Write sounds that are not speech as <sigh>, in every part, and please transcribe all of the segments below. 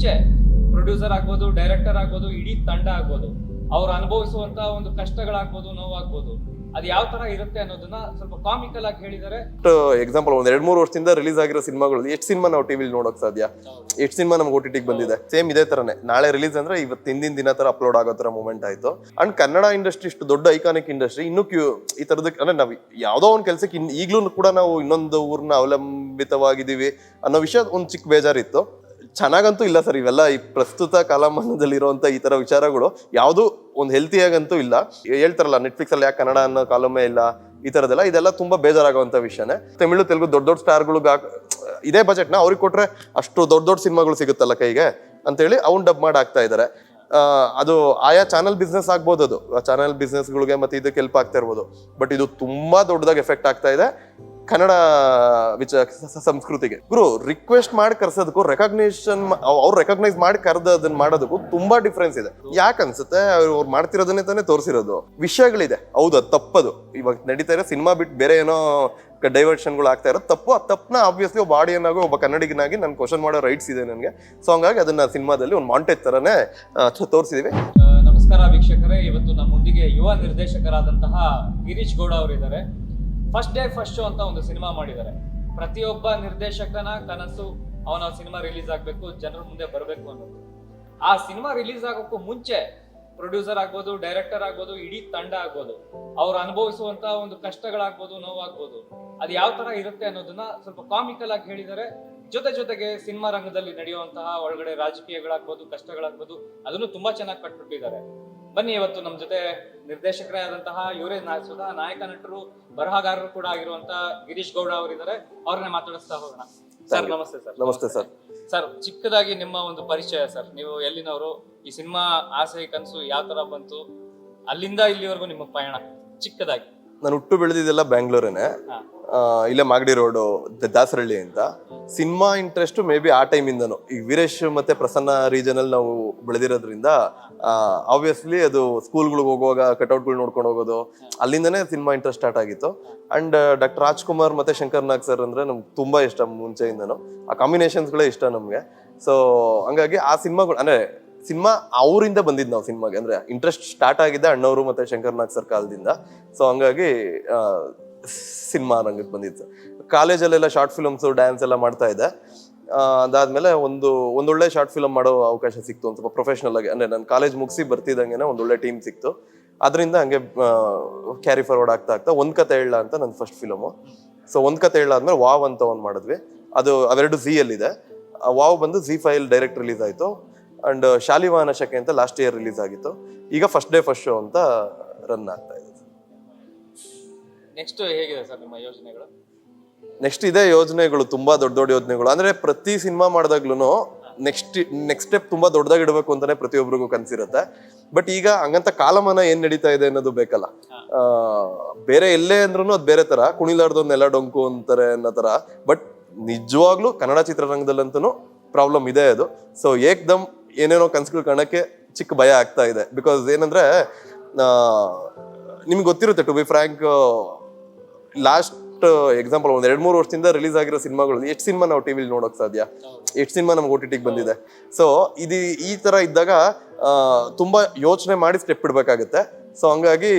ಮುಂಚೆ ಪ್ರೊಡ್ಯೂಸರ್ ಆಗ್ಬೋದು ಡೈರೆಕ್ಟರ್ ಆಗ್ಬೋದು, ಇಡೀ ತಂಡ ಆಗ್ಬೋದು, ಅವ್ರು ಅನುಭವಿಸುವಂತ ಒಂದು ಕಷ್ಟಗಳಾಗ್ಬೋದು, ನೋವಾಗ್ಬೋದು, ಅದು ಯಾವ ತರ ಇರುತ್ತೆ ಅನ್ನೋದನ್ನ ಸ್ವಲ್ಪ ಕಾಮಿಕಲ್ ಆಗಿ ಹೇಳಿದರೆ ಎಕ್ಸಾಂಪಲ್ ಒಂದ್ ಎರಡ್ ಮೂರು ವರ್ಷದಿಂದ ರಿಲೀಸ್ ಆಗಿರೋ ಸಿನಿಮಾಗಳು, ಎಷ್ಟು ಸಿನಿಮಾ ನಾವು ಟಿವಿಲಿ ನೋಡೋಕ್ ಸಾಧ್ಯ? ಎಷ್ಟು ಸಿನಿಮಾ ನಮ್ಗೆ ಓ ಟಿ ಟಿಗೆ ಬಂದಿದೆ? ಸೇಮ್ ಇದೇ ತರನೇ. ನಾಳೆ ರಿಲೀಸ್ ಅಂದ್ರೆ ಇವತ್ತು ಹಿಂದಿನ ದಿನ ತರ ಅಪ್ಲೋಡ್ ಆಗೋ ತರ ಮೂಮೆಂಟ್ ಆಯ್ತು. ಅಂಡ್ ಕನ್ನಡ ಇಂಡಸ್ಟ್ರಿ ಇಷ್ಟು ದೊಡ್ಡ ಐಕಾನಿಕ್ ಇಂಡಸ್ಟ್ರಿ ಇನ್ನು ಕ್ಯೂ, ಈ ತರದಕ್ಕೆ ಅಂದ್ರೆ ನಾವು ಯಾವುದೋ ಒಂದು ಕೆಲಸಕ್ಕೆ ಇನ್ ಈಗಲೂ ಕೂಡ ನಾವು ಇನ್ನೊಂದು ಊರ್ನ ಅವಲಂಬಿತವಾಗಿದ್ದೀವಿ ಅನ್ನೋ ವಿಷಯ ಒಂದು ಚಿಕ್ಕ ಬೇಜಾರಿತ್ತು. ಚೆನ್ನಾಗಂತೂ ಇಲ್ಲ ಸರ್ ಇವೆಲ್ಲ ಈ ಪ್ರಸ್ತುತ ಕಾಲಮಾನದಲ್ಲಿರುವಂಥ ಈ ತರ ವಿಚಾರಗಳು. ಯಾವುದು ಒಂದು ಹೆಲ್ತಿಯಾಗಂತೂ ಇಲ್ಲ. ಹೇಳ್ತಾರಲ್ಲ ನೆಟ್ಫ್ಲಿಕ್ಸಲ್ಲಿ ಯಾಕೆ ಕನ್ನಡ ಅನ್ನೋ ಕಾಲಮೇ ಇಲ್ಲ, ಈ ಥರದ್ದೆಲ್ಲ. ಇದೆಲ್ಲ ತುಂಬಾ ಬೇಜಾರಾಗುವಂಥ ವಿಷಯನೇ. ತಮಿಳು, ತೆಲುಗು ದೊಡ್ಡ ದೊಡ್ಡ ಸ್ಟಾರ್ಗಳು ಇದೇ ಬಜೆಟ್ನ ಅವ್ರಿಗೆ ಕೊಟ್ಟರೆ ಅಷ್ಟು ದೊಡ್ಡ ದೊಡ್ಡ ಸಿನಿಮಾಗಳು ಸಿಗುತ್ತಲ್ಲ ಕೈಗೆ? ಅಂತೇಳಿ ಅವ್ನು ಡಬ್ ಮಾಡಿ ಆಗ್ತಾ ಇದ್ದಾರೆ ಅದು ಆಯಾ ಚಾನಲ್ ಬಿಸ್ನೆಸ್ ಆಗ್ಬೋದು ಅದು. ಚಾನಲ್ ಬಿಸ್ನೆಸ್ಗಳಿಗೆ ಮತ್ತೆ ಇದಕ್ಕೆ ಹೆಲ್ಪ್ ಆಗ್ತಾ ಇರ್ಬೋದು. ಬಟ್ ಇದು ತುಂಬಾ ದೊಡ್ಡದಾಗಿ ಎಫೆಕ್ಟ್ ಆಗ್ತಾ ಇದೆ. ಕನ್ನಡ ವಿಚ ಸ- ಸಂಸ್ಕೃತಿಗೆ. ಗುರು ರಿಕ್ವೆಸ್ಟ್ ಮಾಡಿ ಕರ್ಸೋದಕ್ಕೂ ರೆಕಗ್ನೇಷನ್ ಅವ್ರು ರೆಕಗ್ನೈಸ್ ಮಾಡಿ ಕರೆದ ಅದನ್ನ ಮಾಡೋದಕ್ಕೂ ತುಂಬಾ ಡಿಫ್ರೆನ್ಸ್ ಇದೆ. ಯಾಕೆ ಅನ್ಸುತ್ತೆ? ಅವ್ರು ಮಾಡ್ತಿರೋದನ್ನೇ ತಾನೇ ತೋರಿಸಿರೋದು. ವಿಷಯಗಳಿದೆ. ಹೌದು, ಅದು ತಪ್ಪದು. ಇವಾಗ ನಡೀತಾ ಇರೋ ಸಿನಿಮಾ ಬಿಟ್ಟು ಬೇರೆ ಏನೋ ಡೈವರ್ಷನ್ಗಳು ಆಗ್ತಾ ಇರೋ ತಪ್ಪು. ಆ ತಪ್ಪನ ಆಬ್ವಿಯಸ್ಲಿ ಒಬ್ಬ ಆಡಿಯನ್ ಆಗಿ ಒಬ್ಬ ಕನ್ನಡಿಗನಾಗಿ ನಾನು ಕ್ವಶನ್ ಮಾಡೋ ರೈಟ್ಸ್ ಇದೆ ನನಗೆ. ಸೊ ಹಂಗಾಗಿ ಅದನ್ನ ಸಿನಿಮಾದಲ್ಲಿ ಒಂದು ಮಾಂಟೇಜ್ ತರನೇ ತೋರಿಸಿದೀವಿ. ನಮಸ್ಕಾರ ವೀಕ್ಷಕರೇ. ಇವತ್ತು ನಮ್ಮೊಂದಿಗೆ ಯುವ ನಿರ್ದೇಶಕರಾದಂತಹ ಗಿರೀಶ್ ಗೌಡ ಅವರಿದ್ದಾರೆ. ಫಸ್ಟ್ ಡೇ ಫಸ್ಟ್ ಶೋ ಅಂತ ಒಂದು ಸಿನಿಮಾ ಮಾಡಿದ್ದಾರೆ. ಪ್ರತಿಯೊಬ್ಬ ನಿರ್ದೇಶಕನ ಕನಸು ಅವನ ಸಿನಿಮಾ ರಿಲೀಸ್ ಆಗಬೇಕು, ಜನರ ಮುಂದೆ ಬರಬೇಕು ಅನ್ನೋದು. ಆ ಸಿನಿಮಾ ರಿಲೀಸ್ ಆಗೋಕ್ಕೂ ಮುಂಚೆ ಪ್ರೊಡ್ಯೂಸರ್ ಆಗ್ಬೋದು ಡೈರೆಕ್ಟರ್ ಆಗ್ಬೋದು, ಇಡೀ ತಂಡ ಆಗ್ಬೋದು, ಅವ್ರು ಅನುಭವಿಸುವಂತ ಒಂದು ಕಷ್ಟಗಳಾಗ್ಬೋದು, ನೋವಾಗ್ಬೋದು, ಅದು ಯಾವ ತರ ಇರುತ್ತೆ ಅನ್ನೋದನ್ನ ಸ್ವಲ್ಪ ಕಾಮಿಕಲ್ ಆಗಿ ಹೇಳಿದರೆ ಜೊತೆ ಜೊತೆಗೆ ಸಿನಿಮಾ ರಂಗದಲ್ಲಿ ನಡೆಯುವಂತಹ ಒಳಗಡೆ ರಾಜಕೀಯಗಳಾಗ್ಬೋದು, ಕಷ್ಟಗಳಾಗ್ಬೋದು, ಅದನ್ನು ತುಂಬಾ ಚೆನ್ನಾಗಿ ಕಟ್ಬಿಟ್ಟಿದ್ದಾರೆ. ಬನ್ನಿ ಇವತ್ತು ನಮ್ಮ ಜೊತೆ ನಿರ್ದೇಶಕರೇ ಆದಂತಹ ಇವರೇ ನಾಯಕ ಸ್ವತಃ ನಾಯಕ ನಟರು ಬರಹಗಾರರು ಕೂಡ ಆಗಿರುವಂತಹ ಗಿರೀಶ್ ಗೌಡ ಅವರಿದ್ದಾರೆ. ಅವ್ರನ್ನೇ ಮಾತಾಡಿಸ್ತಾ ಹೋಗೋಣ. ಸರ್ ನಮಸ್ತೆ ಸರ್. ನಮಸ್ತೆ ಸರ್. ಸರ್ ಚಿಕ್ಕದಾಗಿ ನಿಮ್ಮ ಒಂದು ಪರಿಚಯ ಸರ್. ನೀವು ಎಲ್ಲಿನವರು ಈ ಸಿನಿಮಾ ಆಸೆ ಕನಸು ಯಾವ ತರ ಬಂತು ಅಲ್ಲಿಂದ ಇಲ್ಲಿವರೆಗೂ ನಿಮ್ಮ ಪಯಣ ಚಿಕ್ಕದಾಗಿ. ನಾನು ಹುಟ್ಟು ಬೆಳೆದಿದ್ದೆಲ್ಲ ಬ್ಯಾಂಗ್ಳೂರೇನೆ. ಇಲ್ಲೇ ಮಾಗಡಿ ರೋಡು ದಾಸರಳ್ಳಿ ಅಂತ ಸಿನಿಮಾ ಇಂಟ್ರೆಸ್ಟ್ ಮೇ ಬಿ ಆ ಟೈಮಿಂದನು. ಈಗ ವೀರೇಶ್ ಮತ್ತೆ ಪ್ರಸನ್ನ ರೀಜನ್ ಅಲ್ಲಿ ನಾವು ಬೆಳೆದಿರೋದ್ರಿಂದ ಆಬ್ವಿಯಸ್ಲಿ ಅದು ಸ್ಕೂಲ್ಗಳಿಗೆ ಹೋಗುವಾಗ ಕಟೌಟ್ಗಳು ನೋಡ್ಕೊಂಡು ಹೋಗೋದು ಅಲ್ಲಿಂದನೇ ಸಿನಿಮಾ ಇಂಟ್ರೆಸ್ಟ್ ಸ್ಟಾರ್ಟ್ ಆಗಿತ್ತು. ಅಂಡ್ ಡಾಕ್ಟರ್ ರಾಜ್ಕುಮಾರ್ ಮತ್ತೆ ಶಂಕರ್ ನಾಗ್ ಸರ್ ಅಂದ್ರೆ ನಮ್ಗೆ ತುಂಬಾ ಇಷ್ಟ ಮುಂಚೆಯಿಂದನು. ಆ ಕಾಂಬಿನೇಷನ್ಸ್ಗಳೇ ಇಷ್ಟ ನಮಗೆ. ಸೊ ಹಂಗಾಗಿ ಆ ಸಿನಿಮಾಗಳು ಅಂದ್ರೆ ಸಿನಿಮಾ ಅವರಿಂದ ಬಂದಿದ್ದು ನಾವು ಸಿನಿಮಾಗೆ. ಅಂದ್ರೆ ಇಂಟ್ರೆಸ್ಟ್ ಸ್ಟಾರ್ಟ್ ಆಗಿದ್ದೆ ಅಣ್ಣವರು ಮತ್ತೆ ಶಂಕರ್ನಾಗ್ ಸರ್ ಕಾಲದಿಂದ. ಸೊ ಹಂಗಾಗಿ ಸಿನಿಮಾ ರಂಗಕ್ಕೆ ಬಂದಿತ್ತು ಕಾಲೇಜಲ್ಲೆಲ್ಲ ಶಾರ್ಟ್ ಫಿಲಮ್ಸು ಡ್ಯಾನ್ಸ್ ಎಲ್ಲ ಮಾಡ್ತಾ ಇದ್ದೆ. ಅದಾದಮೇಲೆ ಒಂದು, ಒಂದೊಳ್ಳೆ ಶಾರ್ಟ್ ಫಿಲಮ್ ಮಾಡೋ ಅವಕಾಶ ಸಿಕ್ತು. ಒಂದು ಸ್ವಲ್ಪ ಪ್ರೊಫೆಷನಲ್ ಆಗಿ, ಅಂದ್ರೆ ನಾನು ಕಾಲೇಜ್ ಮುಗಿಸಿ ಬರ್ತಿದ್ದಂಗೆ ಒಂದೊಳ್ಳೆ ಟೀಮ್ ಸಿಕ್ತು. ಅದರಿಂದ ಹಂಗೆ ಕ್ಯಾರಿ ಫಾರ್ವರ್ಡ್ ಆಗ್ತಾ ಆಗ್ತಾ ಒಂದು ಕತೆ ಹೇಳ ಅಂತ ನನ್ನ ಫಸ್ಟ್ ಫಿಲಮು ಸೊ ಒಂದು ಕತೆ ಹೇಳ ಆದ್ಮೇಲೆ ವಾವ್ ಅಂತ ಒಂದು ಮಾಡಿದ್ವಿ. ಅದು, ಅವೆರಡು ಝೀಯಲ್ಲಿದೆ ವಾವ್ ಬಂದು ಝೀ ಫೈಲ್ ಡೈರೆಕ್ಟ್ ರಿಲೀಸ್ ಆಯ್ತು. ಅಂಡ್ ಶಾಲಿವಾಹನ ಶಕೆ ಅಂತ ಲಾಸ್ಟ್ ಇಯರ್ ರಿಲೀಸ್ ಆಗಿತ್ತು. ಈಗ ಫಸ್ಟ್ ಡೇ ಫಸ್ಟ್ ಶೋ ಅಂತ ರನ್ ಆಗ್ತಾ ಇದೆ. ನೆಕ್ಸ್ಟ್ ಹೇಗಿದೆ ಸರ್ ನಿಮ್ಮ ಯೋಜನೆಗಳು? ನೆಕ್ಸ್ಟ್ ಇದೇ ಯೋಜನೆಗಳು ತುಂಬಾ ದೊಡ್ಡ ದೊಡ್ಡ ಯೋಜನೆಗಳು. ಅಂದ್ರೆ ಪ್ರತಿ ಸಿನಿಮಾ ಮಾಡಿದಾಗ್ಲೂ ನೆಕ್ಸ್ಟ್ ನೆಕ್ಸ್ಟ್ ಸ್ಟೆಪ್ ತುಂಬಾ ದೊಡ್ಡದಾಗಿ ಇಡಬೇಕು ಅಂತಾನೆ ಪ್ರತಿಯೊಬ್ಬರಿಗೂ ಕನ್ಸಿರುತ್ತೆ. ಬಟ್ ಈಗ ಹಂಗಂತ ಕಾಲಮಾನ ಏನ್ ನಡೀತಾ ಇದೆ ಅನ್ನೋದು ಬೇಕಲ್ಲ. ಬೇರೆ ಎಲ್ಲೇ ಅಂದ್ರೂ ಅದು ಬೇರೆ ತರ. ಕುಣಿಲಾರ್ದೊಂದು ನೆಲ ಡೊಂಕು ಅಂತಾರೆ ಅನ್ನೋ ತರ. ಬಟ್ ನಿಜವಾಗ್ಲೂ ಕನ್ನಡ ಚಿತ್ರರಂಗದಲ್ಲಂತೂ ಪ್ರಾಬ್ಲಮ್ ಇದೆ ಅದು. ಸೊ ಏಕ್ದಮ್ ಏನೇನೋ ಕನಸುಗಳು ಕಾಣೋಕ್ಕೆ ಚಿಕ್ಕ ಭಯ ಆಗ್ತಾ ಇದೆ. ಬಿಕಾಸ್ ಏನಂದ್ರೆ ನಿಮ್ಗೆ ಗೊತ್ತಿರುತ್ತೆ to be frank last example ಒಂದು ಎರಡು ಮೂರು ವರ್ಷದಿಂದ ರಿಲೀಸ್ ಆಗಿರೋ ಸಿನಿಮಾಗಳು ಎಷ್ಟು ಸಿನಿಮಾ ನಾವು ಟಿವಿಲಿ ನೋಡೋಕೆ ಸಾಧ್ಯ? ಎಷ್ಟು ಸಿನಿಮಾ ನಮ್ಗೆ ಓ ಟಿ ಟಿಗೆ ಬಂದಿದೆ? ಸೊ ಇದು ಈ ತರ ಇದ್ದಾಗ ತುಂಬ ಯೋಚನೆ ಮಾಡಿ ಸ್ಟೆಪ್ ಇಡ್ಬೇಕಾಗುತ್ತೆ. ಸೊ ಹಂಗಾಗಿ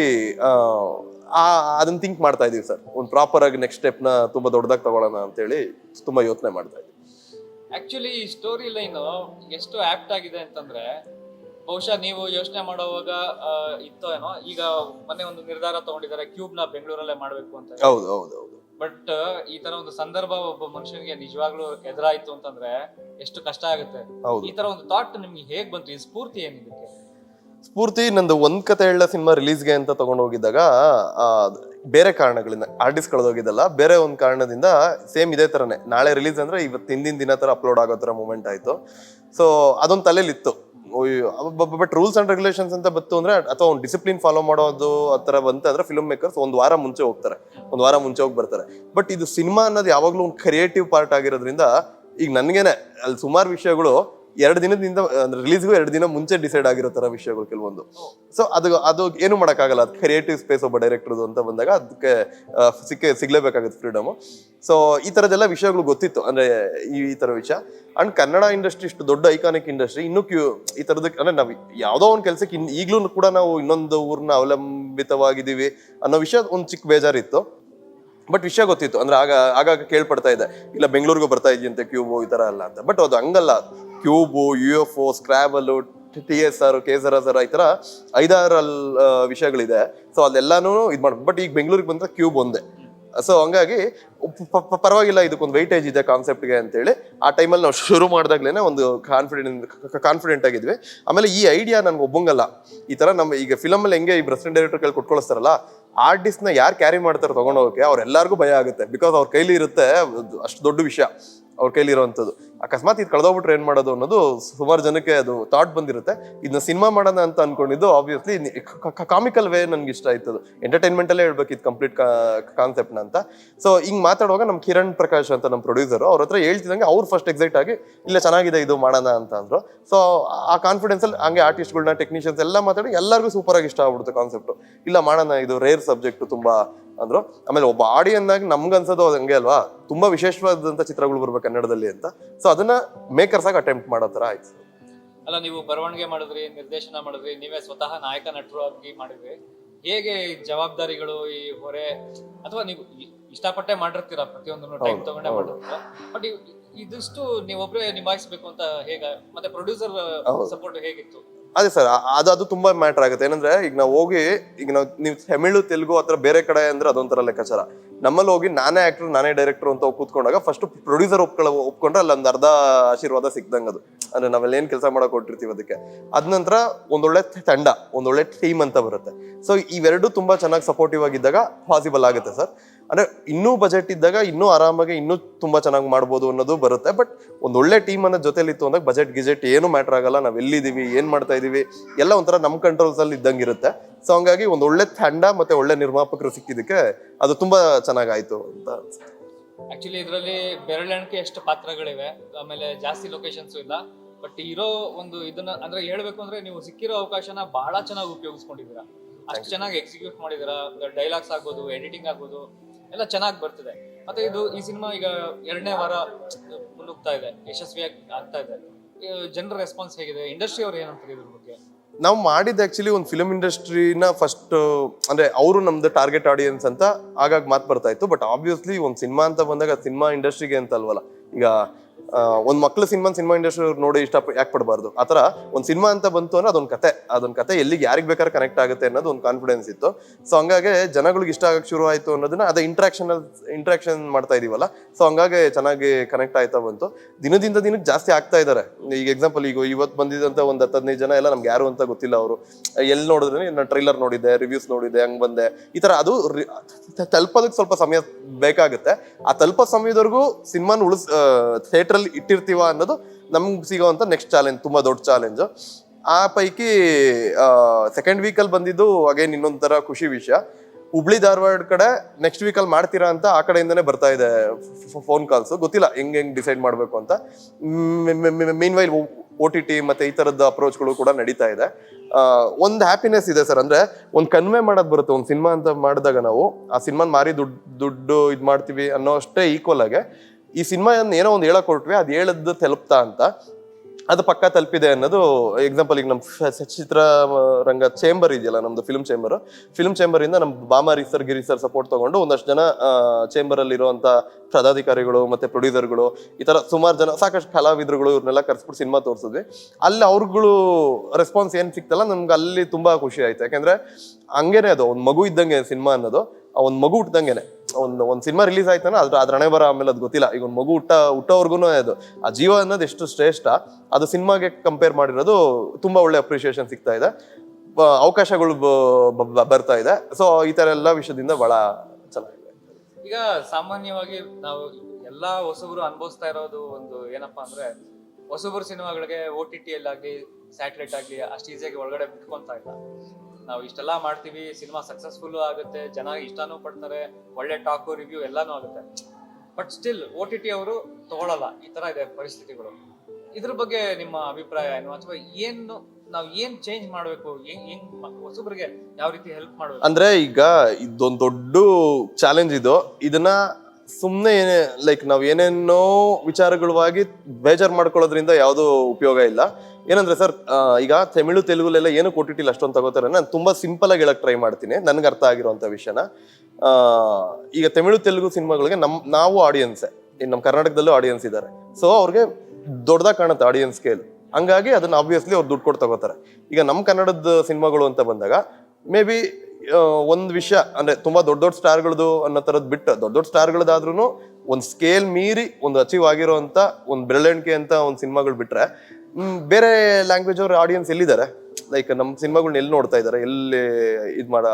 ಆ, ಅದನ್ನ ಥಿಂಕ್ ಮಾಡ್ತಾ ಇದೀವಿ ಸರ್. ಒಂದು ಪ್ರಾಪರ್ ಆಗಿ ನೆಕ್ಸ್ಟ್ ಸ್ಟೆಪ್ನ ತುಂಬ ದೊಡ್ಡದಾಗಿ ತಗೊಳ್ಳೋಣ ಅಂತೇಳಿ ತುಂಬ ಯೋಚನೆ ಮಾಡ್ತಾ ಇದೀವಿ. ಆಕ್ಚುಲಿ ಈ ಸ್ಟೋರಿ ಲೈನ್ ಎಷ್ಟು ಆಪ್ಟ್ ಆಗಿದೆ ಅಂತಂದ್ರೆ ಬಹುಶಃ ನೀವು ಯೋಚನೆ ಮಾಡುವಾಗ ಇತ್ತೋ ಏನೋ ಈಗ ಮೊನ್ನೆ ಒಂದು ನಿರ್ಧಾರ ತಗೊಂಡಿದ್ದಾರೆ ಕ್ಯೂಬ್ನ ಬೆಂಗಳೂರಲ್ಲೇ ಮಾಡ್ಬೇಕು ಅಂತ ಹೌದು ಹೌದು ಹೌದು. ಬಟ್ ಈ ತರ ಒಂದು ಸಂದರ್ಭ ಒಬ್ಬ ಮನುಷ್ಯನಿಗೆ ನಿಜವಾಗ್ಲೂ ಎದುರಾಯ್ತು ಅಂತಂದ್ರೆ ಎಷ್ಟು ಕಷ್ಟ ಆಗುತ್ತೆ. ಈ ತರ ಒಂದು ಥಾಟ್ ನಿಮ್ಗೆ ಹೇಗ್ ಬಂತು? ಈ ಸ್ಫೂರ್ತಿ ಏನಿದಕ್ಕೆ ಸ್ಫೂರ್ತಿ ನಂದು ಒಂದ್ ಕತೆ ಹೇಳ ಸಿನಿಮಾ ರಿಲೀಸ್ಗೆ ಅಂತ ತಗೊಂಡು ಹೋಗಿದ್ದಾಗ ಆ, ಬೇರೆ ಕಾರಣಗಳಿಂದ ಆರ್ಟಿಸ್ಟ್ ಕಳೆದೋಗಿದ್ದಲ್ಲ ಬೇರೆ ಒಂದು ಕಾರಣದಿಂದ ಸೇಮ್ ಇದೇ ಥರನೇ ನಾಳೆ ರಿಲೀಸ್ ಅಂದ್ರೆ ಇವತ್ತು ಹಿಂದಿನ ದಿನ ತರ ಅಪ್ಲೋಡ್ ಆಗೋ ಥರ ಮೂಮೆಂಟ್ ಆಯ್ತು. ಸೊ ಅದೊಂದು ತಲೆಯಲ್ಲಿ ಇತ್ತು ಬಟ್ ರೂಲ್ಸ್ ಅಂಡ್ ರೆಗ್ಯುಲೇಷನ್ಸ್ ಅಂತ ಬಂತು ಅಂದ್ರೆ ಅಥವಾ ಒಂದು ಡಿಸಿಪ್ಲಿನ್ ಫಾಲೋ ಮಾಡೋದು ಆ ಥರ ಬಂತು ಅಂದ್ರೆ ಫಿಲ್ಮ್ ಮೇಕರ್ಸ್ ಒಂದು ವಾರ ಮುಂಚೆ ಹೋಗ್ತಾರೆ. ಒಂದು ವಾರ ಮುಂಚೆ ಹೋಗಿ ಬರ್ತಾರೆ. ಬಟ್ ಇದು ಸಿನಿಮಾ ಅನ್ನೋದು ಯಾವಾಗಲೂ ಒಂದು ಕ್ರಿಯೇಟಿವ್ ಪಾರ್ಟ್ ಆಗಿರೋದ್ರಿಂದ ಈಗ ನನಗೇನೆ, ಅಲ್ಲಿ ಸುಮಾರು ವಿಷಯಗಳು ಎರಡು ದಿನದಿಂದ ರಿಲೀಸ್ಗೂ ಎರಡು ದಿನ ಮುಂಚೆ ಡಿಸೈಡ್ ಆಗಿರೋ ತರ ವಿಷಯಗಳು ಕೆಲವೊಂದು. ಸೊ ಅದು ಅದು ಏನು ಮಾಡೋಕ್ಕಾಗಲ್ಲ. ಅದು ಕ್ರಿಯೇಟಿವ್ ಸ್ಪೇಸ್ ಒಬ್ಬ ಡೈರೆಕ್ಟರ್ದು ಅಂತ ಬಂದಾಗ ಅದಕ್ಕೆ ಸಿಕ್ಕ, ಸಿಗ್ಲೇಬೇಕಾಗುತ್ತೆ ಫ್ರೀಡಮ್ ಸೊ ಈ ಥರದ್ದೆಲ್ಲ ವಿಷಯಗಳು ಗೊತ್ತಿತ್ತು. ಅಂದ್ರೆ, ಈ ಥರ ವಿಷಯ. ಅಂಡ್ ಕನ್ನಡ ಇಂಡಸ್ಟ್ರಿ ಇಷ್ಟು ದೊಡ್ಡ ಐಕಾನಿಕ್ ಇಂಡಸ್ಟ್ರಿ ಇನ್ನೂ ಕ್ಯೂ, ಈ ಥರದಕ್ಕೆ ಅಂದ್ರೆ ನಾವು ಯಾವುದೋ ಒಂದು ಕೆಲಸಕ್ಕೆ ಇನ್, ಈಗಲೂ ಕೂಡ ನಾವು ಇನ್ನೊಂದು ಊರನ್ನ ಅವಲಂಬಿತವಾಗಿದ್ದೀವಿ ಅನ್ನೋ ವಿಷಯ ಒಂದು ಚಿಕ್ಕ ಬೇಜಾರಿತ್ತು. ಬಟ್ ವಿಷಯ ಗೊತ್ತಿತ್ತು. ಅಂದ್ರೆ ಆಗ, ಆಗಾಗ ಕೇಳ್ಪಡ್ತಾ ಇದೆ ಇಲ್ಲ, ಬೆಂಗಳೂರಿಗೂ ಬರ್ತಾ ಇದೆಯಂತೆ, ಕ್ಯೂಬು, ಈ ತರ ಅಲ್ಲ ಅಂತ. ಬಟ್ ಅದು ಹಂಗಲ್ಲ. Cube U F O scrabble T S R ಕೇಸರ sir ಈ ತರ ಐದಾರು ಅಲ್ ಆ, ವಿಷಯಗಳಿದೆ. ಸೊ ಅದೆಲ್ಲಾನು ಇದು ಮಾಡ್ಬೇಕು. ಬಟ್ ಈಗ ಬೆಂಗಳೂರಿಗೆ ಬಂದ್ರೆ ಕ್ಯೂಬ್ ಒಂದೇ. ಸೊ ಹಂಗಾಗಿ ಪರವಾಗಿಲ್ಲ ಇದಕ್ಕೊಂದು ವೈಟೇಜ್ ಇದೆ ಕಾನ್ಸೆಪ್ಟ್ಗೆ ಅಂತೇಳಿ. ಆ ಟೈಮಲ್ಲಿ ನಾವು ಶುರು ಮಾಡಿದಾಗ್ಲೇನೆ ಒಂದು ಕಾನ್ಫಿಡೆಂಟ್ ಕಾನ್ಫಿಡೆಂಟ್ ಆಗಿದ್ವಿ. ಆಮೇಲೆ ಈ ಐಡಿಯಾ ನನಗೆ ಒಬ್ಬಂಗಲ್ಲ. ಈ ತರ ನಮ್ಮ ಈಗ ಫಿಲಮಲ್ಲಿ ಹೆಂಗೆ ಈ ಬ್ರೆಸ್ಟೆಂಟ್ ಡೈರೆಕ್ಟರ್ ಕೈಲಿ ಕೊಟ್ಕೊಳಿಸ್ತಾರಲ್ಲ ಆರ್ಟಿಸ್ಟ್ನ ಯಾರು ಕ್ಯಾರಿ ಮಾಡ್ತಾರೆ ತಗೊಂಡೋಗಕ್ಕೆ ಅವ್ರೆಲ್ಲರಿಗೂ ಭಯ ಆಗುತ್ತೆ. ಬಿಕಾಸ್ ಅವ್ರ ಕೈಲಿ ಇರುತ್ತೆ ಅಷ್ಟು ದೊಡ್ಡ ವಿಷಯ. ಅವ್ರ ಕೈಲಿರುವಂಥದ್ದು. ಅಕಸ್ಮಾತ್ ಇದು ಕಳೆದೋಗ್ಬಿಟ್ರೆ ಏನು ಮಾಡೋದು ಅನ್ನೋದು ಸುಮಾರು ಜನಕ್ಕೆ ಅದು ಥಾಟ್ ಬಂದಿರುತ್ತೆ. ಇದನ್ನ ಸಿನಿಮಾ ಮಾಡೋಣ ಅಂತ ಅನ್ಕೊಂಡಿದ್ದು ಆಬ್ವಿಯಸ್ಲಿ ಕಾಮಿಕಲ್ ವೇ ನನ್ಗೆ ಇಷ್ಟ ಆಯ್ತದು. ಎಂಟರ್ಟೈನ್ಮೆಂಟ್ ಅಲ್ಲೇ ಹೇಳ್ಬೇಕು ಇದು ಕಂಪ್ಲೀಟ್ ಕಾನ್ಸೆಪ್ಟ್ ಅಂತ. ಸೊ ಹಿಂಗ್ ಮಾತಾಡುವಾಗ ನಮ್ಮ ಕಿರಣ್ ಪ್ರಕಾಶ್ ಅಂತ ನಮ್ಮ ಪ್ರೊಡ್ಯೂಸರ್ ಅವ್ರ ಹತ್ರ ಹೇಳ್ತಿದಂಗೆ ಅವ್ರು ಫಸ್ಟ್ ಎಕ್ಸೈಟ್ ಆಗಿ, ಇಲ್ಲ, ಚೆನ್ನಾಗಿದೆ ಇದು ಮಾಡೋಣ ಅಂತ ಅಂದ್ರು. ಸೊ ಆ ಕಾನ್ಫಿಡೆನ್ಸ್ ಅಲ್ಲಿ ಹಂಗೆ ಆರ್ಟಿಸ್ಟ್ಗಳನ್ನ ಟೆಕ್ನಿಷಿಯನ್ಸ್ ಎಲ್ಲ ಮಾತಾಡಿ ಎಲ್ಲರಿಗೂ ಸೂಪರ್ ಆಗಿ ಇಷ್ಟ ಆಗ್ಬಿಡುತ್ತೆ ಕಾನ್ಸೆಪ್ಟ್ ಇಲ್ಲ, ಮಾಡೋಣ, ಇದು ರೇರ್ ಸಬ್ಜೆಕ್ಟ್ ತುಂಬಾ ಅಂದ್ರು. ಆಮೇಲೆ ಒಬ್ಬ ಆಡಿಯನ್ ಆಗಿ ನಮ್ಗೆ ಅನ್ಸೋದು ಅದು ಹಂಗೆ ಅಲ್ವಾ? ತುಂಬಾ ವಿಶೇಷವಾದಂತ ಚಿತ್ರಗಳು ಬರ್ಬೇಕು ಕನ್ನಡದಲ್ಲಿ ಅಂತ. ಸೊ ಅದನ್ನ ಮೇಕರ್ಸ್ ಆಗಿ ಅಟೆಂಪ್ಟ್ ಮಾಡೋ ತರ ಆಯ್ತು. ಅಲ್ಲ ನೀವು ಬರವಣಿಗೆ ಮಾಡಿದ್ರಿ ನಿರ್ದೇಶನ ಮಾಡಿದ್ರಿ ನೀವೇ ಸ್ವತಃ ನಾಯಕ ನಟರು ಆಗಿ ಮಾಡಿದ್ರಿ. ಹೇಗೆ ಜವಾಬ್ದಾರಿಗಳು ಈ ಹೊರೆ ಅಥವಾ ನೀವು ಇಷ್ಟಪಟ್ಟೆ ಮಾಡಿರ್ತೀರಾ ಪ್ರತಿಯೊಂದನ್ನು ಟೈಮ್ ತಗೊಂಡೇ. ಮಾಡಿರ್ತೀರಾ ಬಟ್ ಇದಿಷ್ಟು ನೀವೊಬ್ರೆ ನಿಭಾಯಿಸ್ಬೇಕು ಅಂತ ಹೇಗ ಮತ್ತೆ ಪ್ರೊಡ್ಯೂಸರ್ ಸಪೋರ್ಟ್ ಹೇಗಿತ್ತು? ಅದೇ ಸರ್ ಅದು ಅದು ತುಂಬಾ ಮ್ಯಾಟರ್ ಆಗುತ್ತೆ. ಏನಂದ್ರೆ, ಈಗ ನಾವು ಹೋಗಿ, ಈಗ ನಾವು, ನೀವು ತಮಿಳು, ತೆಲುಗು ಅಥವಾ ಬೇರೆ ಕಡೆ ಅಂದ್ರೆ ಅದೊಂಥರ ಲೆಕ್ಕಾಚಾರ. ನಮ್ಮಲ್ಲಿ ಹೋಗಿ ನಾನೇ ಆಕ್ಟರ್ ನಾನೇ ಡೈರೆಕ್ಟರ್ ಅಂತ ಕೂತ್ಕೊಂಡಾಗ ಫಸ್ಟ್ ಪ್ರೊಡ್ಯೂಸರ್ ಒಪ್ಕೊಳ್ಳ ಒಪ್ಕೊಂಡ್ರೆ ಅಲ್ಲಿ ಒಂದು ಅರ್ಧ ಆಶೀರ್ವಾದ ಸಿಕ್ದಂಗೆ ಅದು. ಅಂದ್ರೆ ನಾವೆಲ್ಲ ಏನ್ ಕೆಲಸ ಮಾಡಕ್ ಕೊಟ್ಟಿರ್ತೀವಿ ಅದಕ್ಕೆ. ಅದ ನಂತರ ಒಂದೊಳ್ಳೆ ತಂಡ, ಒಂದೊಳ್ಳೆ ಟೀಮ್ ಅಂತ ಬರುತ್ತೆ. ಸೊ ಇವೆರಡು ತುಂಬಾ ಚೆನ್ನಾಗಿ ಸಪೋರ್ಟಿವ್ ಆಗಿದ್ದಾಗ ಪಾಸಿಬಲ್ ಆಗುತ್ತೆ ಸರ್. ಅಂದ್ರೆ ಇನ್ನೂ ಬಜೆಟ್ ಇದ್ದಾಗ ಇನ್ನೂ ಆರಾಮಾಗಿ ಇನ್ನೂ ತುಂಬಾ ಚೆನ್ನಾಗಿ ಮಾಡ್ಬೋದು ಅನ್ನೋದು ಬರುತ್ತೆ. ಬಟ್ ಒಂದ್ ಒಳ್ಳೆ ಟೀಮ್ ಅನ್ನೋ ಜೊತೆಲಿತ್ತು ಅಂದಾಗ ಬಜೆಟ್ ಗಿಜೆಟ್ ಏನು ಮ್ಯಾಟರ್ ಆಗಲ್ಲ. ನಾವು ಎಲ್ಲಿದ್ದೀವಿ ಏನ್ ಮಾಡ್ತಾ ಇದೀವಿ ಎಲ್ಲ ಒಂಥರ ನಮ್ ಕಂಟ್ರೋಲ್ಸ್ ಅಲ್ಲಿ ಇದ್ದಂಗೆ ಇರುತ್ತೆ ಸೊ ಹಂಗಾಗಿ ಒಂದ್ ಒಳ್ಳೆ ತಂಡ ಮತ್ತೆ ಒಳ್ಳೆ ನಿರ್ಮಾಪಕರು ಸಿಕ್ಕಿದಕ್ಕೆ ಅದು ತುಂಬಾ ಚೆನ್ನಾಗಾಯ್ತು ಅಂತ. ಆಕ್ಚುಲಿ ಇದರಲ್ಲಿ ಬೆರಳೆಣಿಕೆ ಎಷ್ಟು ಪಾತ್ರಗಳಿವೆ? ಆಮೇಲೆ ಜಾಸ್ತಿ ಲೊಕೇಶನ್ಸು ಇಲ್ಲ. ಬಟ್ ಇರೋ ಒಂದು ಇದನ್ನ ಅಂದ್ರೆ ಹೇಳ್ಬೇಕು ಅಂದ್ರೆ ನೀವು ಸಿಕ್ಕಿರೋ ಅವಕಾಶನ ಬಹಳ ಚೆನ್ನಾಗಿ ಉಪಯೋಗಿಸ್ಕೊಂಡಿದ್ದೀರಾ. ಅಷ್ಟು ಚೆನ್ನಾಗಿ ಎಕ್ಸಿಕ್ಯೂಟ್ ಮಾಡಿದಿರಾ ಡೈಲಾಗ್ಸ್ ಆಗ್ಬೋದು ಎಡಿಟಿಂಗ್ ಆಗ್ಬೋದು. ಎಲ್ಲ ಚೆನ್ನಾಗಿ ಬರ್ತಿದೆ. ಮತ್ತೆ ಇದು ಈ ಸಿನಿಮಾ ಈಗ ಎರಡನೇ ವಾರ ಮುನ್ನುಗ್ತಾ ಇದೆ, ಯಶಸ್ವಿಯಾಗಿ ಆಗ್ತಾ ಇದೆ. ಜನರ ರೆಸ್ಪಾನ್ಸ್ ಹೇಗಿದೆ? ಇಂಡಸ್ಟ್ರಿ ಅವ್ರು ಏನಂತಾರೆ ಇದ್ರ ಬಗ್ಗೆ? ನಾವು ಮಾಡಿದ ಆ್ಯಕ್ಚುಲಿ ಒಂದು ಫಿಲಮ್ ಇಂಡಸ್ಟ್ರಿನ ಫಸ್ಟ್ ಅಂದ್ರೆ ಅವರು ನಮ್ದು ಟಾರ್ಗೆಟ್ ಆಡಿಯನ್ಸ್ ಅಂತ ಆಗಾಗ ಮಾತು ಬರ್ತಾ ಇತ್ತು. ಬಟ್ ಆಬ್ವಿಯಸ್ಲಿ ಒಂದು ಸಿನಿಮಾ ಅಂತ ಬಂದಾಗ ಸಿನಿಮಾ ಇಂಡಸ್ಟ್ರಿಗೆ ಅಂತ ಅಲ್ವಲ್ಲ. ಈಗ ಒಂದ್ ಮಕ್ಳು ಸಿನಿಮಾ ಸಿನಿಮಾ ಇಂಡಸ್ಟ್ರಿ ನೋಡಿ ಇಷ್ಟ ಯಾಕೆ ಪಡಬಾರ್ದು? ಆತರ ಒಂದ್ ಸಿನಿಮಾ ಅಂತ ಬಂತು ಅಂದ್ರೆ ಅದೊಂದ್ ಕತೆ. ಅದೊಂದ್ ಕತೆ ಎಲ್ಲಿಗೆ ಯಾರಿಗ್ ಬೇಕಾದ್ರೆ ಕನೆಕ್ಟ್ ಆಗುತ್ತೆ ಅನ್ನೋದು ಒಂದು ಕಾನ್ಫಿಡೆನ್ಸ್ ಇತ್ತು. ಸೊ ಹಂಗಾಗಿ ಜನಗಳಿಗೆ ಇಷ್ಟ ಆಗಕ್ಕೆ ಶುರು ಆಯ್ತು ಅನ್ನೋದನ್ನ ಅದೇ ಇಂಟ್ರಾಕ್ಷನ್ ಇಂಟ್ರಾಕ್ಷನ್ ಮಾಡ್ತಾ ಇದೀವಲ್ಲ? ಸೊ ಹಂಗಾಗಿ ಚೆನ್ನಾಗಿ ಕನೆಕ್ಟ್ ಆಯ್ತಾ ಬಂತು. ದಿನದಿಂದ ದಿನಕ್ಕೆ ಜಾಸ್ತಿ ಆಗ್ತಾ ಇದಾರೆ. ಈಗ ಎಕ್ಸಾಂಪಲ್ ಈಗ ಇವತ್ತು ಬಂದಿದಂತ ಒಂದು ಹದಿನೈದು ಜನ ಎಲ್ಲ ನಮ್ಗೆ ಯಾರು ಅಂತ ಗೊತ್ತಿಲ್ಲ ಅವರು. ಎಲ್ಲಿ ನೋಡಿದ್ರೆ ನಾನು ಟ್ರೈಲರ್ ನೋಡಿದ್ದೆ ರಿವ್ಯೂಸ್ ನೋಡಿದ್ದೆ ಹಂಗ್ ಬಂದೆ. ಈ ತರ ಅದು ತಲುಪೋದಕ್ಕೆ ಸ್ವಲ್ಪ ಸಮಯ ಬೇಕಾಗುತ್ತೆ. ಆ ತಲುಪೋ ಸಮಯದವರೆಗೂ ಸಿನಿಮಾನ ಉಳಿಸ್ ಥಿಯೇಟರ್ ಅಲ್ಲಿ ಇಟ್ಟಿರ್ತೀವ ಅನ್ನೋದು ನಮ್ಗೆ ಸಿಗೋವಂಥ ನೆಕ್ಸ್ಟ್ ಚಾಲೆಂಜ್ ತುಂಬ ದೊಡ್ಡ ಚಾಲೆಂಜ್ ಆ ಪೈಕಿ ಸೆಕೆಂಡ್ ವೀಕಲ್ಲಿ ಬಂದಿದ್ದು ಅಗೇನ್ ಇನ್ನೊಂಥರ ಖುಷಿ ವಿಷಯ. ಹುಬ್ಳಿ ಧಾರವಾಡ ಕಡೆ ನೆಕ್ಸ್ಟ್ ವೀಕಲ್ಲಿ ಮಾಡ್ತೀರಾ ಅಂತ ಆ ಕಡೆಯಿಂದನೇ ಬರ್ತಾ ಇದೆ ಫೋನ್ ಕಾಲ್ಸು ಗೊತ್ತಿಲ್ಲ, ಹೆಂಗೆ ಹೆಂಗೆ ಡಿಸೈಡ್ ಮಾಡಬೇಕು ಅಂತ. Mean while O T T ಮತ್ತೆ ಈ ಥರದ ಅಪ್ರೋಚ್ಗಳು ಕೂಡ ನಡೀತಾ ಇದೆ. ಒಂದು ಹ್ಯಾಪಿನೆಸ್ ಇದೆ ಸರ್. ಅಂದರೆ ಒಂದು ಕನ್ವೆ ಮಾಡೋದು ಬರುತ್ತೆ, ಒಂದು ಸಿನಿಮಾ ಅಂತ ಮಾಡಿದಾಗ ನಾವು, ಆ ಸಿನಿಮಾನ ಮಾರಿ ದುಡ್ಡು ದುಡ್ಡು ಇದು ಮಾಡ್ತೀವಿ ಅನ್ನೋ ಅಷ್ಟೇ ಈಕ್ವಲ್ ಆಗಿ. ಈ ಸಿನಿಮಾ ಏನೋ ಒಂದು ಹೇಳಕ್ ಕೊಟ್ವಿ ಅದು ಹೇಳದ್ದು ತಲುಪ್ತಾ ಅಂತ. ಅದು ಪಕ್ಕ ತಲುಪಿದೆ ಅನ್ನೋದು ಎಕ್ಸಾಂಪಲ್ ಈಗ ನಮ್ಮ ಚಿತ್ರ ರಂಗ ಚೇಂಬರ್ ಇದೆಯಲ್ಲ, ನಮ್ದು ಫಿಲ್ಮ್ ಚೇಂಬರ್ ಫಿಲ್ಮ್ ಚೇಂಬರ್ ಇಂದ ನಮ್ಮ ಬಾಮಾರಿ ಸರ್ ಗಿರಿ ಸರ್ ಸಪೋರ್ಟ್ ತಗೊಂಡು ಒಂದಷ್ಟು ಜನ ಚೇಂಬರ್ ಅಲ್ಲಿ ಇರುವಂತ ಪದಾಧಿಕಾರಿಗಳು ಮತ್ತೆ ಪ್ರೊಡ್ಯೂಸರ್ಗಳು ಈ ತರ ಸುಮಾರು ಜನ, ಸಾಕಷ್ಟು ಕಲಾವಿದರುಗಳು ಇವ್ರನ್ನೆಲ್ಲ ಕರ್ಸ್ಬಿಟ್ಟು ಸಿನಿಮಾ ತೋರಿಸಿದ್ವಿ. ಅಲ್ಲಿ ಅವ್ರುಗಳು ರೆಸ್ಪಾನ್ಸ್ ಏನ್ ಸಿಕ್ತಲ್ಲ, ನಮ್ಗೆ ಅಲ್ಲಿ ತುಂಬಾ ಖುಷಿ ಆಯ್ತು. ಯಾಕಂದ್ರೆ ಹಂಗೇನೆ ಅದು, ಒಂದು ಮಗು ಇದ್ದಂಗೆ ಸಿನಿಮಾ ಅನ್ನೋದು, ಆ ಒಂದ್ ಮಗು ಹುಟ್ಟದಂಗೆನೆ ಒಂದ್ ಒಂದು ಸಿನಿಮಾ ರಿಲೀಸ್ ಆಯ್ತಾನ ಅದ್ರ ಅದ್ರ ಹಣೆ ಬರ ಆಮೇಲೆ ಅದು ಗೊತ್ತಿಲ್ಲ. ಈಗ ಒಂದು ಮಗು ಹುಟ್ಟ ಹುಟ್ಟೋವರೆಗೂ ಅದು. ಆ ಜೀವ ಅನ್ನೋದು ಎಷ್ಟು ಶ್ರೇಷ್ಠ, ಅದು ಸಿನಿಮಾಗೆ ಕಂಪೇರ್ ಮಾಡಿರೋದು ತುಂಬಾ ಒಳ್ಳೆ ಅಪ್ರಿಷಿಯೇಷನ್ ಸಿಗ್ತಾ ಇದೆ. ಅವಕಾಶಗಳು ಬರ್ತಾ ಇದೆ. ಸೊ ಈ ತರ ಎಲ್ಲ ವಿಷಯದಿಂದ ಬಹಳ ಚೆನ್ನಾಗಿದೆ. ಈಗ ಸಾಮಾನ್ಯವಾಗಿ ನಾವು ಎಲ್ಲಾ ಹೊಸಬರು ಅನುಭವಿಸ್ತಾ ಇರೋದು ಒಂದು ಏನಪ್ಪಾ ಅಂದ್ರೆ, ಹೊಸಬರು ಸಿನಿಮಾಗಳಿಗೆ ಓ ಟಿ ಟಿ ಆಗ್ಲಿ ಸ್ಯಾಟಲೈಟ್ ಆಗ್ಲಿ ಅಷ್ಟು ಈಸಿಯಾಗಿ ಒಳಗಡೆ ಬಿಟ್ಕೊಂತ ಇಲ್ಲ. ನಾವು ಇಷ್ಟೆಲ್ಲ ಮಾಡ್ತೀವಿ, ಸಿನಿಮಾ ಸಕ್ಸಸ್ಫುಲ್ ಆಗುತ್ತೆ, ಜನ ಇಷ್ಟನೂ ಪಡ್ತಾರೆ, ಒಳ್ಳೆ ಟಾಕು ರಿವ್ಯೂ ಎಲ್ಲಾನು ಆಗುತ್ತೆ. But still O T T ಅವರು ತಗೊಳಲ್ಲ, ಈ ತರ ಇದೆ ಪರಿಸ್ಥಿತಿಗಳು. ಇದ್ರ ಬಗ್ಗೆ ನಿಮ್ಮ ಅಭಿಪ್ರಾಯ ಏನು? ಅಥವಾ ಏನು, ನಾವು ಏನ್ ಚೇಂಜ್ ಮಾಡಬೇಕು? ಹೊಸಬ್ರಿಗೆ ಯಾವ ರೀತಿ ಹೆಲ್ಪ್ ಮಾಡಬೇಕು? ಅಂದ್ರೆ ಈಗ ಇದೊಂದು ದೊಡ್ಡ ಚಾಲೆಂಜ್ ಇದು. ಇದನ್ನ ಸುಮ್ಮನೆ ಏನೇ ಲೈಕ್ ನಾವು ಏನೇನೋ ವಿಚಾರಗಳವಾಗಿ ಬೇಜಾರು ಮಾಡ್ಕೊಳ್ಳೋದ್ರಿಂದ ಯಾವುದೂ ಉಪಯೋಗ ಇಲ್ಲ. ಏನಂದ್ರೆ ಸರ್ ಈಗ ತಮಿಳು ತೆಲುಗುಲೆಲ್ಲ ಏನು ಕೊಟ್ಟಿಟ್ಟಿಲ್ಲ ಅಷ್ಟೊಂದು ತಗೋತಾರೆ ನಾನು ತುಂಬ ಸಿಂಪಲ್ ಆಗಿ ಹೇಳಕ್ ಟ್ರೈ ಮಾಡ್ತೀನಿ. ನನ್ಗೆ ಅರ್ಥ ಆಗಿರುವಂತ ವಿಷಯನ. ಈಗ ತಮಿಳು ತೆಲುಗು ಸಿನಿಮಾಗಳಿಗೆ ನಮ್, ನಾವು ಆಡಿಯನ್ಸ್ ಇನ್ನು ನಮ್ಮ ಕರ್ನಾಟಕದಲ್ಲೂ ಆಡಿಯನ್ಸ್ ಇದ್ದಾರೆ ಸೊ ಅವ್ರಿಗೆ ದೊಡ್ಡದಾಗಿ ಕಾಣುತ್ತೆ ಆಡಿಯನ್ಸ್ ಸ್ಕೇಲ್ ಹಂಗಾಗಿ ಅದನ್ನ ಆಬ್ವಿಯಸ್ಲಿ ಅವ್ರು ದುಡ್ಡು ಕೊಟ್ಟು ತಗೋತಾರೆ. ಈಗ ನಮ್ಮ ಕನ್ನಡದ ಸಿನಿಮಾಗಳು ಅಂತ ಬಂದಾಗ ಮೇ ಬಿ ಒಂದು ವಿಷಯ, ಅಂದ್ರೆ ತುಂಬಾ ದೊಡ್ಡ ದೊಡ್ಡ ಸ್ಟಾರ್ಗಳದು ಅನ್ನೋ ತರದ್ ಬಿಟ್ಟು, ದೊಡ್ಡ ದೊಡ್ಡ ಸ್ಟಾರ್ಗಳದಾದ್ರೂ ಒಂದು ಸ್ಕೇಲ್ ಮೀರಿ ಒಂದು ಅಚೀವ್ ಆಗಿರೋಂಥ ಒಂದು ಬೆರಳೆಣಿಕೆ ಅಂತ ಒಂದು ಸಿನಿಮಾಗಳು ಬಿಟ್ರೆ ಬೇರೆ ಲ್ಯಾಂಗ್ವೇಜ್ ಅವ್ರ ಆಡಿಯನ್ಸ್ ಎಲ್ಲಿದ್ದಾರೆ ಲೈಕ್ ನಮ್ಮ ಸಿನಿಮಾಗಳನ್ನ ಎಲ್ಲಿ ನೋಡ್ತಾ ಇದ್ದಾರೆ ಎಲ್ಲಿ ಇದು ಮಾಡ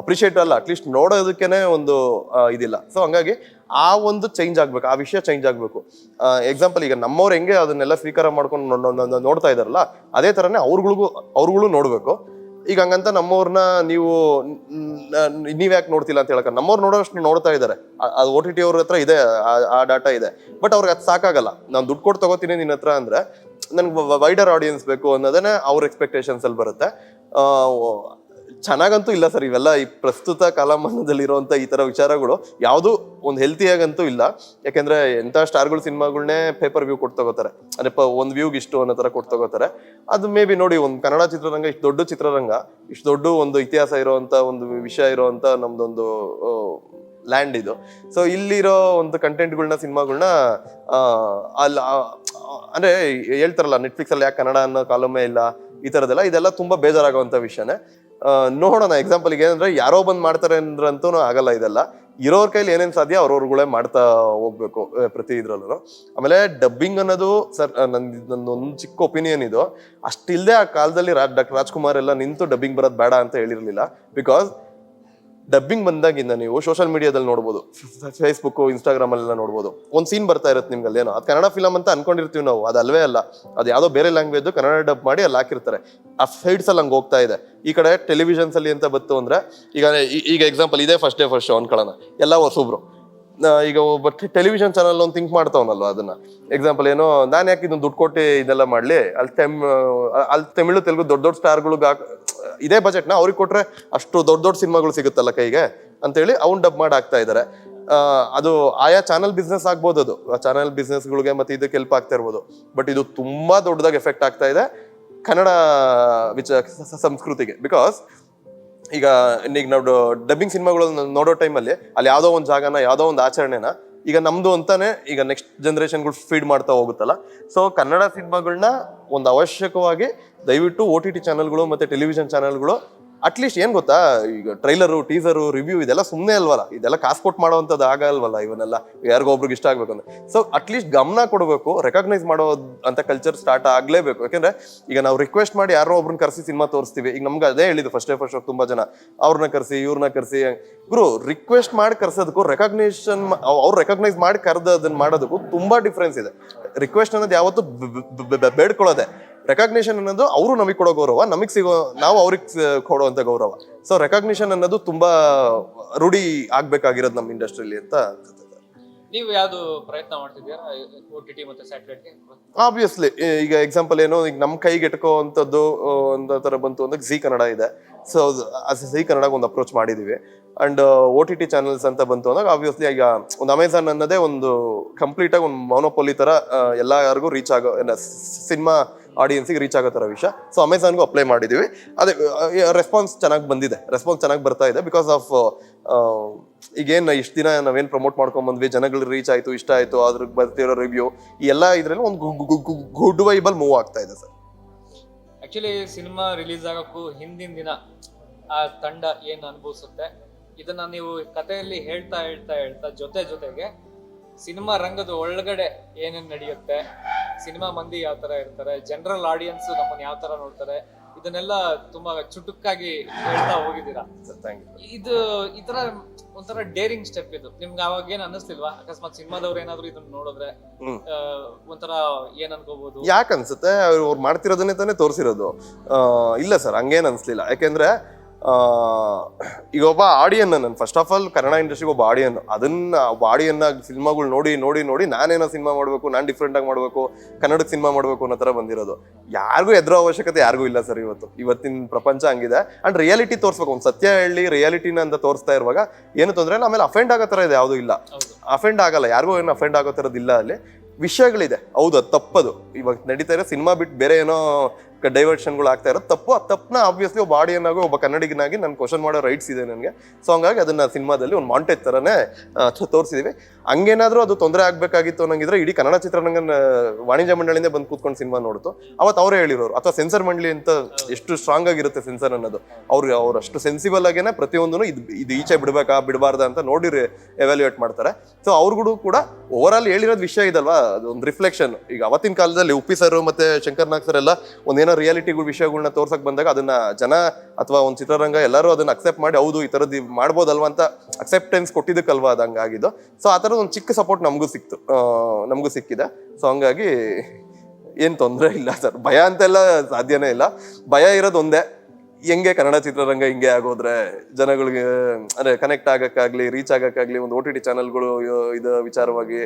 ಅಪ್ರಿಷಿಯೇಟ್ ಅಲ್ಲ ಅಟ್ಲೀಸ್ಟ್ ನೋಡೋದಕ್ಕೇನೆ ಒಂದು ಇದಿಲ್ಲ. ಸೊ ಹಂಗಾಗಿ ಆ ಒಂದು ಚೇಂಜ್ ಆಗಬೇಕು, ಆ ವಿಷಯ ಚೇಂಜ್ ಆಗಬೇಕು. ಎಕ್ಸಾಂಪಲ್ ಈಗ ನಮ್ಮವ್ರು ಹೆಂಗೆ ಅದನ್ನೆಲ್ಲ ಸ್ವೀಕಾರ ಮಾಡ್ಕೊಂಡು ನೋಡ್ತಾ ಇದ್ದಾರಲ್ಲ ಅದೇ ಥರನೇ ಅವ್ರುಗಳಿಗೂ ಅವ್ರುಗಳು ನೋಡ್ಬೇಕು. ಈಗ ಹಂಗಂತ ನಮ್ಮವ್ರನ್ನ ನೀವು ನೀವ್ ಯಾಕೆ ನೋಡ್ತಿಲ್ಲ ಅಂತ ಹೇಳಕ ನಮ್ಮವ್ರು ನೋಡೋಷ್ಟು ನೋಡ್ತಾ ಇದ್ದಾರೆ ಅದು ಓ ಟಿ ಟಿ ಅವ್ರ ಹತ್ರ ಇದೆ, ಆ- ಡಾಟಾ ಇದೆ. ಬಟ್ ಅವ್ರಿಗೆ ಅದು ಸಾಕಾಗಲ್ಲ. ನಾನು ದುಡ್ಡು ಕೊಟ್ಟು ತಗೋತೀನಿ ನಿನ್ನ ಹತ್ರ ಅಂದ್ರೆ, ನನ್ಗೆ ವೈಡರ್ ಆಡಿಯನ್ಸ್ ಬೇಕು ಅನ್ನೋದನ್ನೇ ಅವ್ರ ಎಕ್ಸ್ಪೆಕ್ಟೇಷನ್ಸ್ ಅಲ್ಲಿ ಬರುತ್ತೆ. ಚೆನ್ನಾಗಂತೂ ಇಲ್ಲ ಸರ್, ಇವೆಲ್ಲ ಈ ಪ್ರಸ್ತುತ ಕಾಲಮಾನದಲ್ಲಿರುವಂಥ ಈ ಥರ ವಿಚಾರಗಳು ಯಾವುದು ಒಂದು ಹೆಲ್ತಿಯಾಗಂತೂ ಇಲ್ಲ. ಯಾಕೆಂದ್ರೆ ಎಂತ ಸ್ಟಾರ್ಗಳು ಸಿನಿಮಾಗಳನ್ನೇ ಪೇಪರ್ ವ್ಯೂ ಕೊಟ್ಟು ತಗೋತಾರೆ. ಅಂದ್ರೆ ಪ- ಒಂದ್ ವ್ಯೂಗ್ ಇಷ್ಟು ಅನ್ನೋ ತರ ಕೊಟ್ಟು ತಗೋತಾರೆ. ಅದು ಮೇ ಬಿ ನೋಡಿ, ಒಂದು ಕನ್ನಡ ಚಿತ್ರರಂಗ, ಇಷ್ಟು ದೊಡ್ಡ ಚಿತ್ರರಂಗ, ಇಷ್ಟು ದೊಡ್ಡ ಒಂದು ಇತಿಹಾಸ ಇರುವಂತ ಒಂದು ವಿಷಯ ಇರುವಂತ ನಮ್ದೊಂದು ಲ್ಯಾಂಡ್ ಇದು. ಸೊ ಇಲ್ಲಿರೋ ಒಂದು ಕಂಟೆಂಟ್ಗಳನ್ನ ಸಿನಿಮಾಗಳನ್ನ ಅಲ್ಲ ಅಂದ್ರೆ ಹೇಳ್ತಾರಲ್ಲ ನೆಟ್ಫ್ಲಿಕ್ಸಲ್ಲಿ ಯಾಕೆ ಕನ್ನಡ ಅನ್ನೋ ಕಾಲಮೇ ಇಲ್ಲ, ಈ ಥರದ್ದೆಲ್ಲ ಇದೆಲ್ಲ ತುಂಬಾ ಬೇಜಾರಾಗುವಂತ ವಿಷಯನೇ. ನೋಡೋಣ. ಎಕ್ಸಾಂಪಲ್ಗೆ ಏನಂದ್ರೆ ಯಾರೋ ಬಂದು ಮಾಡ್ತಾರೆ ಅಂದ್ರಂತೂ ಆಗಲ್ಲ ಇದೆಲ್ಲ. ಇರೋರ್ ಕೈಲಿ ಏನೇನು ಸಾಧ್ಯ ಅವ್ರವ್ರುಗಳೇ ಮಾಡ್ತಾ ಹೋಗ್ಬೇಕು ಪ್ರತಿ ಇದ್ರಲ್ಲೂ ಆಮೇಲೆ ಡಬ್ಬಿಂಗ್ ಅನ್ನೋದು ಸರ್ ನನ್ ಒಂದು ಚಿಕ್ಕ ಒಪಿನಿಯನ್ ಇದು. ಅಷ್ಟಿಲ್ಲದೆ ಆ ಕಾಲದಲ್ಲಿ ಡಾಕ್ಟರ್ ರಾಜ್ಕುಮಾರ್ ಎಲ್ಲ ನಿಂತು ಡಬ್ಬಿಂಗ್ ಬರೋದು ಬೇಡ ಅಂತ ಹೇಳಿರಲಿಲ್ಲ. ಬಿಕಾಸ್ ಡಬ್ಬಿಂಗ್ ಬಂದಾಗಿಂದ ನೀವು ಸೋಷಿಯಲ್ ಮೀಡಿಯಾದಲ್ಲಿ ನೋಡ್ಬೋದು. ಫೇಸ್ಬುಕ್ ಇನ್ಸ್ಟಾಗ್ರಾಮ್ ಅಲ್ಲೆಲ್ಲ ನೋಡ್ಬೋದು. ಒಂದು ಸೀನ್ ಬರ್ತಾ ಇರುತ್ತೆ ನಿಮ್ಗೆ ಅಲ್ಲೇನೋ? ಅದು ಕನ್ನಡ ಫಿಲಮ್ ಅಂತ ಅನ್ಕೊಂಡಿರ್ತೀವಿ ನಾವು. ಅದು ಅಲ್ವೇ ಅಲ್ಲ. ಅದು ಯಾವುದೋ ಬೇರೆ ಲ್ಯಾಂಗ್ವೇಜ್ ಕನ್ನಡ ಡಬ್ ಮಾಡಿ ಅಲ್ಲಿ ಹಾಕಿರ್ತಾರೆ. ಆ ಸೈಡ್ಸ್ ಅಲ್ಲಿ ಹಂಗೆ ಹೋಗ್ತಾ ಇದೆ. ಈ ಕಡೆ ಟೆಲಿವಿಷನ್ಸ್ ಅಲ್ಲಿ ಅಂತ ಬತ್ತು ಅಂದ್ರೆ, ಈಗ ಈಗ ಎಕ್ಸಾಂಪಲ್ ಇದೇ ಫಸ್ಟ್ ಡೇ ಫಸ್ಟ್ ಶೋ ಅನ್ಕೊಳ್ಳೋಣ ಎಲ್ಲ ಹೊಸಬ್ರು. ಈಗ ಒಬ್ಬ ಟೆಲಿವಿಷನ್ ಚಾನಲ್ ಒಂದು ಥಿಂಕ್ ಮಾಡ್ತಾವನಲ್ವ ಅದನ್ನ? ಎಕ್ಸಾಂಪಲ್ ಏನೋ, ನಾನು ಯಾಕೆ ಇದನ್ನ ದುಡ್ಡು ಕೊಟ್ಟು ಇದೆಲ್ಲ ಮಾಡಲಿ? ಅಲ್ಲಿ ತೆಮ್ ಅಲ್ಲಿ ತಮಿಳು, ತೆಲುಗು ದೊಡ್ಡ ದೊಡ್ಡ ಸ್ಟಾರ್ಗಳಿಗೆ ಇದೇ ಬಜೆಟ್ನ ಅವ್ರಿಗೆ ಕೊಟ್ರೆ ಅಷ್ಟು ದೊಡ್ಡ ದೊಡ್ಡ ಸಿನಿಮಾಗಳು ಸಿಗುತ್ತಲ್ಲ ಕೈಗೆ ಅಂತೇಳಿ ಅವ್ನು ಡಬ್ ಮಾಡಿ ಹಾಕ್ತಾ ಇದ್ದಾರೆ ಅದು ಆಯಾ ಚಾನಲ್ ಬಿಸ್ನೆಸ್ ಆಗ್ಬೋದು ಅದು. ಚಾನಲ್ ಬಿಸ್ನೆಸ್ಗಳಿಗೆ ಮತ್ತೆ ಇದಕ್ಕೆ ಹೆಲ್ಪ್ ಆಗ್ತಾ ಇರ್ಬೋದು. ಬಟ್ ಇದು ತುಂಬಾ ದೊಡ್ಡದಾಗಿ ಎಫೆಕ್ಟ್ ಆಗ್ತಾ ಇದೆ ಕನ್ನಡ ವಿಚ ಸಂಸ್ಕೃತಿಗೆ. ಬಿಕಾಸ್ ಈಗ ಈಗ ನಾವು ಡಬ್ಬಿಂಗ್ ಸಿನಿಮಾಗಳು ನೋಡೋ ಟೈಮಲ್ಲಿ ಅಲ್ಲಿ ಯಾವುದೋ ಒಂದು ಜಾಗನ, ಯಾವುದೋ ಒಂದು ಆಚರಣೆನ ಈಗ ನಮ್ದು ಅಂತಾನೆ ಈಗ ನೆಕ್ಸ್ಟ್ ಜನರೇಷನ್ಗಳು ಫೀಡ್ ಮಾಡ್ತಾ ಹೋಗುತ್ತಲ್ಲ. ಸೊ ಕನ್ನಡ ಸಿನಿಮಾಗಳನ್ನ ಒಂದು ಅವಶ್ಯಕವಾಗಿ ದಯವಿಟ್ಟು ಓ ಟಿ ಟಿ ಚಾನಲ್ಗಳು ಮತ್ತೆ ಟೆಲಿವಿಷನ್ ಚಾನಲ್ಗಳು ಅಟ್ಲೀಸ್ಟ್ ಏನ್ ಗೊತ್ತಾ? ಈಗ ಟ್ರೈಲರು ಟೀಸರು ರಿವ್ಯೂ ಇದೆಲ್ಲ ಸುಮ್ಮನೆ ಅಲ್ವಲ್ಲ? ಇದೆಲ್ಲ ಕಾಸು ಕೊಟ್ಟು ಮಾಡೋವಂಥದ್ದು ಆಗಲ್ವಲ್ಲ ಇವನ್ನೆಲ್ಲ? ಯಾರಿಗೋ ಒಬ್ರಿಗೆ ಇಷ್ಟ ಆಗಬೇಕು ಅಂದ್ರೆ. ಸೊ ಅಟ್ಲೀಸ್ಟ್ ಗಮನ ಕೊಡಬೇಕು ರೆಕಗ್ನೈಸ್ ಮಾಡೋ ಅಂತ ಕಲ್ಚರ್ ಸ್ಟಾರ್ಟ್ ಆಗ್ಲೇಬೇಕು. ಯಾಕಂದ್ರೆ ಈಗ ನಾವು ರಿಕ್ವೆಸ್ಟ್ ಮಾಡಿ ಯಾರೋ ಒಬ್ರನ್ನ ಕರೆಸಿ ಸಿನಿಮಾ ತೋರಿಸ್ತೀವಿ. ಈಗ ನಮ್ಗೆ ಅದೇ ಹೇಳಿದ್ದು ಫಸ್ಟ್ ಡೇ ಫಸ್ಟ್ ತುಂಬಾ ಜನ. ಅವ್ರನ್ನ ಕರೆಸಿ, ಇವ್ರನ್ನ ಕರೆಸಿ. ಗುರು ರಿಕ್ವೆಸ್ಟ್ ಮಾಡಿ ಕರ್ಸೋದಕ್ಕೂ ರೆಕಗ್ನೇಷನ್ ಅವ್ರು ರೆಕಗ್ನೈಸ್ ಮಾಡಿ ಕರೆದು ಅದನ್ನ ಮಾಡೋದಕ್ಕೂ ತುಂಬಾ ಡಿಫ್ರೆನ್ಸ್ ಇದೆ. ರಿಕ್ವೆಸ್ಟ್ ಅನ್ನೋದು ಯಾವತ್ತು ಬೇಡ್ಕೊಳ್ಳೋದೆ. ರೆಕಗ್ನೇಷನ್ ಅನ್ನೋದು ಅವರು ನಮಗೆ ಕೊಡೋ ಗೌರವ ನಮಗೆ ಸಿಗೋ ನಾವು ಅವ್ರಿಗೆ ಕೊಡುವಂತ ಗೌರವ. ಸೊ ರೆಕಾಗ್ನೇಷನ್ ಅನ್ನೋದು ತುಂಬಾ ರೂಢಿ ಆಗ್ಬೇಕಾಗಿರೋದು ನಮ್ಮ ಇಂಡಸ್ಟ್ರಿಲಿ ಅಂತ ನೀವು ಯಾವ್ದು ಪ್ರಯತ್ನ ಮಾಡ್ತಿದ್ದೀರಾ? ಓಟಿಟಿ ಮತ್ತೆ ಸ್ಯಾಟಲೈಟ್ಗೆ ಆಬ್ವಿಯಸ್ಲಿ ಈಗ ಎಕ್ಸಾಂಪಲ್ ಏನು ಈಗ ನಮ್ಮ ಕೈಗೆ ಎಟ್ಕೋವಂಥದ್ದು ಒಂದು ಥರ ಬಂತು ಅಂದ್ರೆ ಝೀ ಕನ್ನಡ ಇದೆ. ಸೊ ಝೀ ಕನ್ನಡಕ್ಕೆ ಒಂದು ಅಪ್ರೋಚ್ ಮಾಡಿದೀವಿ. And O T T channels ಅಂತ ಬಂತು ಅಂದಾಗ ಆಬ್ವಿಯಸ್ಲಿ ಈಗ ಒಂದು ಅಮೆಝಾನ್ ಅನ್ನೋದೇ ಒಂದು ಕಂಪ್ಲೀಟ್ ಆಗಿ ಒಂದು ಮೊನೋಪೊಲಿ ತರ ಎಲ್ಲಾರ್ಗೂ ಎಲ್ಲರಿಗೂ ರೀಚ್ ಆಗೋ ಸಿನಿಮಾ ಆಡಿಯನ್ಸಿಗೆ ರೀಚ್ ಆಗೋ ಥರ ವಿಷಯ. ಸೊ ಅಮೆಝಾನ್ಗೂ ಅಪ್ಲೈ ಮಾಡಿದೀವಿ. ಅದೇ ರೆಸ್ಪಾನ್ಸ್ ಚೆನ್ನಾಗಿ ಬಂದಿದೆ. ರೆಸ್ಪಾನ್ಸ್ ಚೆನ್ನಾಗಿ ಬರ್ತಾ ಇದೆ ಬಿಕಾಸ್ ಆಫ್ ಈಗೇನು ಇಷ್ಟು ದಿನ ನಾವೇನು ಪ್ರಮೋಟ್ ಮಾಡ್ಕೊಂಡ್ ಬಂದ್ವಿ, ಜನಗಳಿಗೆ ರೀಚ್ ಆಯ್ತು, ಇಷ್ಟ ಆಯ್ತು ಅದ್ರ ಬರ್ತಿರೋ ರಿವ್ಯೂ ಈ ಎಲ್ಲ ಇದ್ರಲ್ಲಿ ಒಂದು ಗುಡ್ ವೈಬಲ್ ಮೂವ್ ಆಗ್ತಾ ಇದೆ ಸರ್. ಆಕ್ಚುಲಿ ಸಿನಿಮಾ ರಿಲೀಸ್ ಆಗೋಕ್ಕೂ ಹಿಂದಿನ ದಿನ ಆ ತಂಡ ಏನು ಅನುಭವಿಸುತ್ತೆ, ಇದನ್ನ ನೀವು ಕಥೆಯಲ್ಲಿ ಹೇಳ್ತಾ ಹೇಳ್ತಾ ಹೇಳ್ತಾ ಜೊತೆ ಜೊತೆಗೆ ಸಿನಿಮಾ ರಂಗದ ಒಳಗಡೆ ಏನೇನು ನಡೆಯುತ್ತೆ ಸಿನಿಮಾ ಮಂದಿ ಯಾವ ತರ ಇರ್ತಾರೆ ಜನರಲ್ ಆಡಿಯನ್ಸ್ ನಮ್ಮನ್ನ ಯಾವ ತರ ನೋಡ್ತಾರೆ ಇದನ್ನೆಲ್ಲ ತುಂಬಾ ಚುಟುಕಾಗಿ ಹೇಳ್ತಾ ಹೋಗಿದ್ದೀರಾ? ಇದು ಈ ತರ ಒಂಥರ ಡೇರಿಂಗ್ ಸ್ಟೆಪ್ ಇದು. ನಿಮ್ಗೆ ಅವಾಗ ಏನ್ ಅನ್ನಿಸ್ತಿಲ್ವಾ? ಅಕಸ್ಮಾತ್ ಸಿನಿಮಾದವ್ರು ಏನಾದ್ರು ಇದನ್ನ ನೋಡಿದ್ರೆ ಆ, ಒಂಥರ ಏನ್ ಅನ್ಕೋಬಹುದು ಯಾಕೆ ಅನ್ಸುತ್ತೆ? ಅವ್ರು ಅವ್ರು ಮಾಡ್ತಿರೋದನ್ನೇ ತಾನೇ ತೋರಿಸಿರೋದು. ಇಲ್ಲ ಸರ್ ಹಂಗೇನ್ ಅನ್ಸ್ಲಿಲ್ಲ. ಯಾಕೆಂದ್ರೆ ಈಗ ಒಬ್ಬ ಆಡಿಯನ್ ನಾನು ಫಸ್ಟ್ ಆಫ್ ಆಲ್ ಕನ್ನಡ ಇಂಡಸ್ಟ್ರಿಗೆ ಒಬ್ಬ ಆಡಿಯನ್ ಅದನ್ನ ಒಬ್ಬ ಆಡಿಯನ್ನ ಸಿನಿಮಾಗಳು ನೋಡಿ ನೋಡಿ ನೋಡಿ ನಾನೇನೋ ಸಿನಿಮಾ ಮಾಡಬೇಕು ನಾನು ಡಿಫ್ರೆಂಟ್ ಆಗಿ ಮಾಡಬೇಕು ಕನ್ನಡಕ್ಕೆ ಸಿನಿಮಾ ಮಾಡಬೇಕು ಅನ್ನೋ ಥರ ಬಂದಿರೋದು. ಯಾರಿಗೂ ಎದುರೋ ಅವಶ್ಯಕತೆ ಯಾರಿಗೂ ಇಲ್ಲ ಸರ್ ಇವತ್ತು. ಇವತ್ತಿನ ಪ್ರಪಂಚ ಹಂಗಿದೆ. ಅಂಡ್ ರಿಯಾಲಿಟಿ ತೋರಿಸ್ಬೇಕು. ಒಂದು ಸತ್ಯ ಹೇಳಿ ರಿಯಾಲಿಟಿನ ಅಂತ ತೋರಿಸ್ತಾ ಇರುವಾಗ ಏನು ತೊಂದರೆ ಇಲ್ಲ ಆಮೇಲೆ ಅಫೆಂಡ್ ಆಗೋ ಥರ ಇದೆ ಯಾವುದೂ ಇಲ್ಲ. ಅಫೆಂಡ್ ಆಗಲ್ಲ ಯಾರಿಗೂ ಏನು ಅಫೆಂಡ್ ಆಗೋ ಥರದ್ದು ಇಲ್ಲ ಅಲ್ಲಿ. ವಿಷಯಗಳಿದೆ. ಹೌದು ಅದು ತಪ್ಪದು. ಇವಾಗ ನಡೀತಾ ಇರೋ ಸಿನಿಮಾ ಬಿಟ್ಟು ಬೇರೆ ಏನೋ ಡೈವರ್ಷನ್ಗಳು ಆಗ್ತಾ ಇರೋದು. ತಪ್ಪು, ಆ ತಪ್ಪನ್ನ ಆಬ್ವಿಯಸ್ಲಿ ಒಬ್ಬ ಆಡಿಯನ್ನಾಗಿ ಒಬ್ಬ ಕನ್ನಡಿಗನಾಗಿ ನಾನು ಕ್ವಶನ್ ಮಾಡೋ ರೈಟ್ಸ್ ಇದೆ ನನಗೆ. ಸೊ ಹಂಗಾಗಿ ಅದನ್ನ ಸಿನಿಮಾದಲ್ಲಿ ಒಂದು ಮಾಂಟೇಜ್ ಥರನೇ ತೋರಿಸಿದೀವಿ. ಹಂಗೇನಾದ್ರೂ ಅದು ತೊಂದರೆ ಆಗಬೇಕಾಗಿತ್ತು ಅನ್ನಂಗಿದ್ರೆ ಇಡೀ ಕನ್ನಡ ಚಿತ್ರರಂಗ ವಾಣಿಜ್ಯ ಮಂಡಳಿಯಿಂದ ಬಂದು ಕೂತ್ಕೊಂಡು ಸಿನಿಮಾ ನೋಡ್ತು. ಅವತ್ತು ಅವರೇ ಹೇಳಿರೋರು, ಅಥವಾ ಸೆನ್ಸರ್ ಮಂಡಳಿ ಅಂತ ಎಷ್ಟು ಸ್ಟ್ರಾಂಗ್ ಆಗಿರುತ್ತೆ ಸೆನ್ಸರ್ ಅನ್ನೋದು. ಅವ್ರು ಅವ್ರು ಅಷ್ಟು ಸೆನ್ಸಿಬಲ್ ಆಗೇನೆ ಪ್ರತಿಯೊಂದನ್ನು ಇದು ಇದು ಈಚೆ ಬಿಡಬೇಕಾ, ಬಿಡಬಾರ್ದ ಅಂತ ನೋಡಿ ಎವ್ಯಾಲ್ಯೂಯೇಟ್ ಮಾಡ್ತಾರೆ. ಸೊ ಅವ್ರಿಗೂ ಕೂಡ ಓವರ್ ಆಲ್ ಹೇಳಿರೋದು ವಿಷಯ ಇದಲ್ವಾ? ಅದು ಒಂದು ರಿಫ್ಲೆಕ್ಷನ್ ಈಗ ಅವತ್ತಿನ ಕಾಲದಲ್ಲಿ ಉಪ್ಪಿ ಸರ್ ಮತ್ತೆ ಶಂಕರ್ ನಾಗ್ ಸರ್ ಎಲ್ಲ ಒಂದೇನೋ ರಿಯಾಲಿಟಿಗಳು ವಿಷಯಗಳನ್ನ ತೋರ್ಸಕ್ ಬಂದಾಗ ಅದನ್ನ ಜನ ಅಥವಾ ಒಂದು ಚಿತ್ರರಂಗ ಎಲ್ಲರೂ ಅದನ್ನ ಅಕ್ಸೆಪ್ಟ್ ಮಾಡಿ, ಹೌದು, ಈ ಥರದ್ದು ಮಾಡ್ಬೋದಲ್ವ? ಅಂತ ಅಕ್ಸೆಪ್ಟೆನ್ಸ್ ಕೊಟ್ಟಿದ್ದಕ್ಕಲ್ವಾ ಅದು ಹಂಗಾಗಿದ್ದು ಸೊ ಆ ಥರದ್ದು ಒಂದು ಚಿಕ್ಕ ಸಪೋರ್ಟ್ ನಮಗೂ ಸಿಕ್ತು. ನಮಗೂ ಸಿಕ್ಕಿದೆ. ಸೊ ಹಂಗಾಗಿ ಏನು ತೊಂದರೆ ಇಲ್ಲ ಸರ್. ಭಯ ಅಂತೆಲ್ಲ ಸಾಧ್ಯನೇ ಇಲ್ಲ. ಭಯ ಇರೋದು ಒಂದೇ. ಹೆಂಗೆ ಕನ್ನಡ ಚಿತ್ರರಂಗ ಹಿಂಗೆ ಆಗೋದ್ರೆ ಜನಗಳಿಗೆ ಅಂದ್ರೆ ಕನೆಕ್ಟ್ ಆಗಕ್ಕಾಗ್ಲಿ ರೀಚ್ ಆಗಕ್ಕಾಗ್ಲಿ ಒಂದು ಓ ಟಿ ಟಿ ಚಾನಲ್ಗಳು ಇದು ವಿಚಾರವಾಗಿ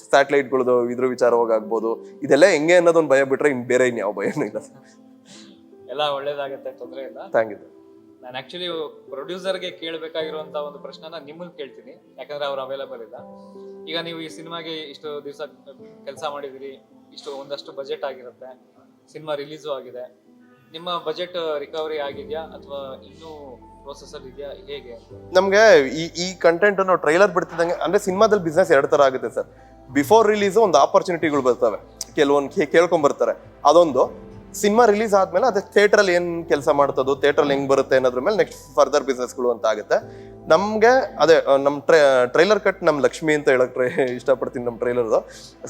ಸ್ಯಾಟಲೈಟ್ಗಳದು ಇದ್ರ ವಿಚಾರವಾಗಿ ಆಗ್ಬೋದು. ಇದೆಲ್ಲ ಹೆಂಗೆ ಅನ್ನೋದೊಂದು ಭಯ ಬಿಟ್ರೆ ಇನ್ ಬೇರೆ ಇನ್ಯಾವ ಭಯನೂ ಇಲ್ಲ. ಎಲ್ಲ ಒಳ್ಳೇದಾಗತ್ತೆ ತೊಂದರೆ ಇಲ್ಲ. ಥ್ಯಾಂಕ್ ಯು ನಾನು ಆಕ್ಚುಲಿ ಪ್ರೊಡ್ಯೂಸರ್ಗೆ ಕೇಳಬೇಕಾಗಿರುವಂತ ಒಂದು ಪ್ರಶ್ನೆನ ನಿಮ್ಮಲ್ಲಿ ಕೇಳ್ತೀನಿ ಯಾಕಂದ್ರೆ ಅವ್ರು ಅವೈಲೇಬಲ್ ಇಲ್ಲ. ಈಗ ನೀವು ಈ ಸಿನಿಮಾಗೆ ಇಷ್ಟು ದಿವಸ ಕೆಲಸ ಮಾಡಿದಿರಿ ಇಷ್ಟು ಒಂದಷ್ಟು ಬಜೆಟ್ ಆಗಿರುತ್ತೆ ಸಿನಿಮಾ ರಿಲೀಸು ಆಗಿದೆ. ನಿಮ್ಮ ಬಜೆಟ್ ರಿಕವರಿ ಆಗಿದೆಯಾ ಅಥವಾ ಇನ್ನೂ ಹೇಗೆ? ನಮ್ಗೆ ಈ ಈ ಕಂಟೆಂಟ್ ನಾವು ಟ್ರೈಲರ್ ಬಿಡ್ತಿದ್ದಂಗೆ, ಅಂದ್ರೆ ಸಿನಿಮಾದಲ್ಲಿ ಬಿಸ್ನೆಸ್ ಎರಡು ತರ ಆಗುತ್ತೆ ಸರ್. ಬಿಫೋರ್ ರಿಲೀಸ್ ಒಂದು ಆಪರ್ಚುನಿಟಿಗಳು ಬರ್ತವೆ. ಕೆಲವೊಂದು ಕೇಳ್ಕೊಂಡ್ ಬರ್ತಾರೆ ಅದೊಂದು. ಸಿನಿಮಾ ರಿಲೀಸ್ ಆದ್ಮೇಲೆ ಅದೇ ಥಿಯೇಟರ್ ಅಲ್ಲಿ ಏನ್ ಕೆಲಸ ಮಾಡ್ತದೋ ಥಿಯೇಟರ್ ಹೆಂಗ್ ಬರುತ್ತೆ ಅನ್ನೋದ್ರ ಮೇಲೆ ನೆಕ್ಸ್ಟ್ ಫರ್ದರ್ ಬಿಸ್ನೆಸ್ಗಳು ಅಂತ ಆಗುತ್ತೆ. ನಮ್ಗೆ, ಅದೇ ನಮ್ಮ ಟ್ರೈ ಟ್ರೈಲರ್ ಕಟ್ ನಮ್ಮ ಲಕ್ಷ್ಮಿ ಅಂತ ಹೇಳಕ್ <laughs> ಇಷ್ಟಪಡ್ತೀನಿ ನಮ್ಮ ಟ್ರೈಲರ್ದು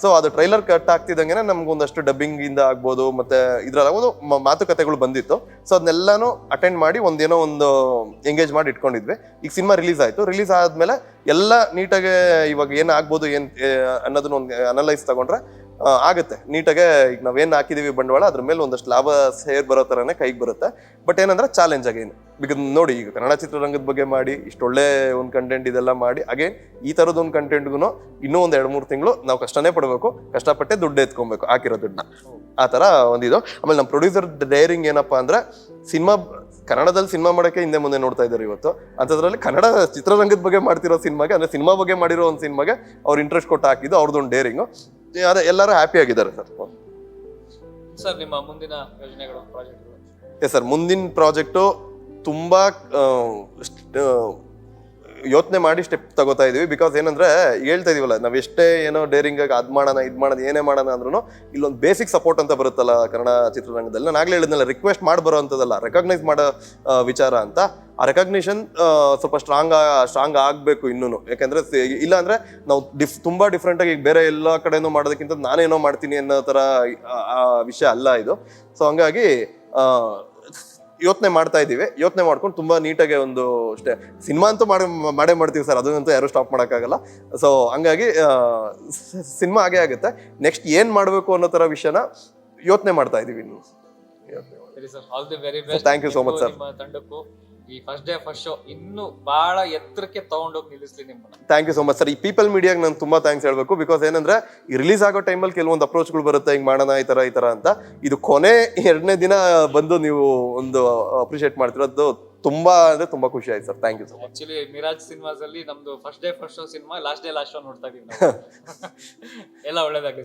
ಸೊ ಅದು ಟ್ರೈಲರ್ ಕಟ್ ಆಗ್ತಿದ್ದಂಗೆ ನಮ್ಗೆ ಒಂದಷ್ಟು ಡಬ್ಬಿಂಗ್ ಇಂದ ಆಗ್ಬೋದು, ಮತ್ತೆ ಇದ್ರಲ್ಲಿ ಒಂದು ಮಾತುಕತೆಗಳು ಬಂದಿತ್ತು. ಸೊ ಅದನ್ನೆಲ್ಲಾನು ಅಟೆಂಡ್ ಮಾಡಿ ಒಂದೇನೋ ಒಂದು ಎಂಗೇಜ್ ಮಾಡಿ ಇಟ್ಕೊಂಡಿದ್ವಿ. ಈಗ ಸಿನಿಮಾ ರಿಲೀಸ್ ಆಯಿತು. ರಿಲೀಸ್ ಆದ್ಮೇಲೆ ಎಲ್ಲ ನೀಟಾಗಿ ಇವಾಗ ಏನು ಆಗ್ಬೋದು, ಏನು ಅನ್ನೋದನ್ನ ಒಂದು ಅನಲೈಸ್ ತಗೊಂಡ್ರೆ ಆಗುತ್ತೆ. ನೀಟಾಗೆ ಈಗ ನಾವೇನು ಹಾಕಿದೀವಿ ಬಂಡವಾಳ, ಅದ್ರ ಮೇಲೆ ಒಂದಷ್ಟು ಲಾಭ ಸೇರ್ ಬರೋ ಥರನೇ ಕೈಗೆ ಬರುತ್ತೆ. ಬಟ್ ಏನಂದ್ರೆ ಚಾಲೆಂಜ್ ಅಗೇನ್ ಬಿಕಾಸ್ ನೋಡಿ, ಈಗ ಕನ್ನಡ ಚಿತ್ರರಂಗದ ಬಗ್ಗೆ ಮಾಡಿ, ಇಷ್ಟೊಳ್ಳೆ ಒಂದು ಕಂಟೆಂಟ್ ಇದೆಲ್ಲ ಮಾಡಿ ಅಗೇನ್ ಈ ಥರದ್ದು ಒಂದು ಕಂಟೆಂಟ್ಗೂ ಇನ್ನೂ ಒಂದು ಎರಡು ಮೂರು ತಿಂಗಳು ನಾವು ಕಷ್ಟನೇ ಪಡಬೇಕು, ಕಷ್ಟಪಟ್ಟೆ ದುಡ್ಡು ಎತ್ಕೊಬೇಕು ಹಾಕಿರೋ ದುಡ್ಡನ್ನ. ಆ ಥರ ಒಂದಿದು ಆಮೇಲೆ ನಮ್ಮ ಪ್ರೊಡ್ಯೂಸರ್ ಡೈರಿಂಗ್ ಏನಪ್ಪಾ ಅಂದ್ರೆ, ಸಿನಿಮಾ ಕನ್ನಡದಲ್ಲಿ ಸಿನಿಮಾ ಮಾಡೋಕ್ಕೆ ಹಿಂದೆ ಮುಂದೆ ನೋಡ್ತಾ ಇದ್ದಾರೆ ಇವತ್ತು. ಅಂಥದ್ರಲ್ಲಿ ಕನ್ನಡ ಚಿತ್ರರಂಗದ ಬಗ್ಗೆ ಮಾಡ್ತಿರೋ ಸಿನಿಮಾಗೆ, ಅಂದರೆ ಸಿನಿಮಾ ಬಗ್ಗೆ ಮಾಡಿರೋ ಒಂದು ಸಿನಿಮಾಗೆ ಅವ್ರು ಇಂಟ್ರೆಸ್ಟ್ ಕೊಟ್ಟು ಹಾಕಿದ್ದು ಅವ್ರದ್ದೊಂದು ಡೇರಿಂಗು ಎಲ್ಲರೂ ಹ್ಯಾಪಿ ಆಗಿದ್ದಾರೆ ಸರ್. ಸರ್ ನಿಮ್ಮ ಮುಂದಿನ ಯೋಜನೆಗಳು ಪ್ರಾಜೆಕ್ಟ್ಗಳು ಎಸ್ ಸರ್ ಮುಂದಿನ ಪ್ರಾಜೆಕ್ಟು ತುಂಬ ಯೋಚನೆ ಮಾಡಿ ಸ್ಟೆಪ್ ತಗೋತಾ ಇದೀವಿ. ಬಿಕಾಸ್ ಏನಂದ್ರೆ ಹೇಳ್ತಾ ಇದೀವಲ್ಲ ನಾವ್ ಎಷ್ಟೇ ಏನೋ ಡೇರಿಂಗ್ ಆಗಿ ಅದ್ ಮಾಡೋಣ ಇದ್ ಮಾಡೋಣ ಏನೇ ಮಾಡೋಣ ಅಂದ್ರೂ ಇಲ್ಲೊಂದು ಬೇಸಿಕ್ ಸಪೋರ್ಟ್ ಅಂತ ಬರುತ್ತಲ್ಲ ಕನ್ನಡ ಚಿತ್ರರಂಗದಲ್ಲಿ. ನಾನು ಆಗ್ಲೇ ಹೇಳಿದ್ನಲ್ಲ ರಿಕ್ವೆಸ್ಟ್ ಮಾಡಿ ಬರೋವಂಥದ್ದಲ್ಲ ರೆಕಗ್ನೈಸ್ ಮಾಡೋ ವಿಚಾರ ಅಂತ. ಆ ರೆಕಗ್ನಿಷನ್ ಸ್ವಲ್ಪ ಸ್ಟ್ರಾಂಗ್ ಸ್ಟ್ರಾಂಗ್ ಆಗಬೇಕು ಇನ್ನೂ ಯಾಕಂದ್ರೆ ಇಲ್ಲ ಅಂದ್ರೆ ನಾವು ಡಿಫ್ ತುಂಬಾ ಡಿಫ್ರೆಂಟ್ ಆಗಿ ಈಗ ಬೇರೆ ಎಲ್ಲ ಕಡೆನೂ ಮಾಡೋದಕ್ಕಿಂತ ನಾನೇನೋ ಮಾಡ್ತೀನಿ ಅನ್ನೋ ಆ ವಿಷಯ ಅಲ್ಲ ಇದು. ಸೊ ಹಂಗಾಗಿ ಯೋಚನೆ ಮಾಡ್ತಾ ಇದ್ದೀವಿ. ಯೋಚನೆ ಮಾಡ್ಕೊಂಡು ತುಂಬಾ ನೀಟಾಗಿ ಒಂದು ಅಷ್ಟೇ ಸಿನಿಮಾ ಅಂತೂ ಮಾಡಿ ಮಾಡೇ ಮಾಡ್ತೀವಿ ಸರ್. ಅದನ್ನಂತೂ ಯಾರು ಸ್ಟಾಪ್ ಮಾಡೋಕ್ಕಾಗಲ್ಲ. ಸೊ ಹಂಗಾಗಿ ಸಿನಿಮಾ ಹಾಗೆ ಆಗುತ್ತೆ. ನೆಕ್ಸ್ಟ್ ಏನ್ ಮಾಡಬೇಕು ಅನ್ನೋ ತರ ವಿಷಯನ ಯೋಚನೆ ಮಾಡ್ತಾ ಇದೀವಿ ಇನ್ನು. Thank you so much sir ತಂಡಕ್ಕೂ. ಈ ಫಸ್ಟ್ ಡೇ ಫಸ್ಟ್ ಶೋ ಇನ್ನು ಬಹಳ ಎತ್ತರಕ್ಕೆ ತಗೊಂಡೋಗಿ ನಿಲ್ಲಿಸ್ಲಿ ನಿಮ್ಮನ್ನ. Thank you so much sir ಈ ಪೀಪಲ್ ಮೀಡಿಯಾಗೆ ನಾನು ತುಂಬಾ ಥ್ಯಾಂಕ್ಸ್ ಹೇಳ್ಬೇಕು. ಬಿಕಾಸ್ ಏನಂದ್ರೆ ಈ ರಿಲೀಸ್ ಆಗೋ ಟೈಮಲ್ಲಿ ಕೆಲವೊಂದು ಅಪ್ರೋಚ್ಗಳು ಬರುತ್ತೆ ಹಿಂಗೆ ಮಾಡೋಣ ಈ ತರ ಈ ತರ ಅಂತ. ಇದು ಕೊನೆ ಎರಡನೇ ದಿನ ಬಂದು ನೀವು ಒಂದು ಅಪ್ರಿಷಿಯೇಟ್ ಮಾಡ್ತಿರೋದು ತುಂಬಾ ಅಂದ್ರೆ ತುಂಬಾ ಖುಷಿ ಆಯ್ತು sir thank you so much actually Miraj cinemas ಅಲ್ಲಿ ನಮ್ದು first day first show cinema last day last show ನೋಡ್ತಾ ಇದೀವಿ ನಾವು. <laughs> <laughs> ಎಲ್ಲ ಒಳ್ಳೇದಾಗ್ಲಿ ಸರ್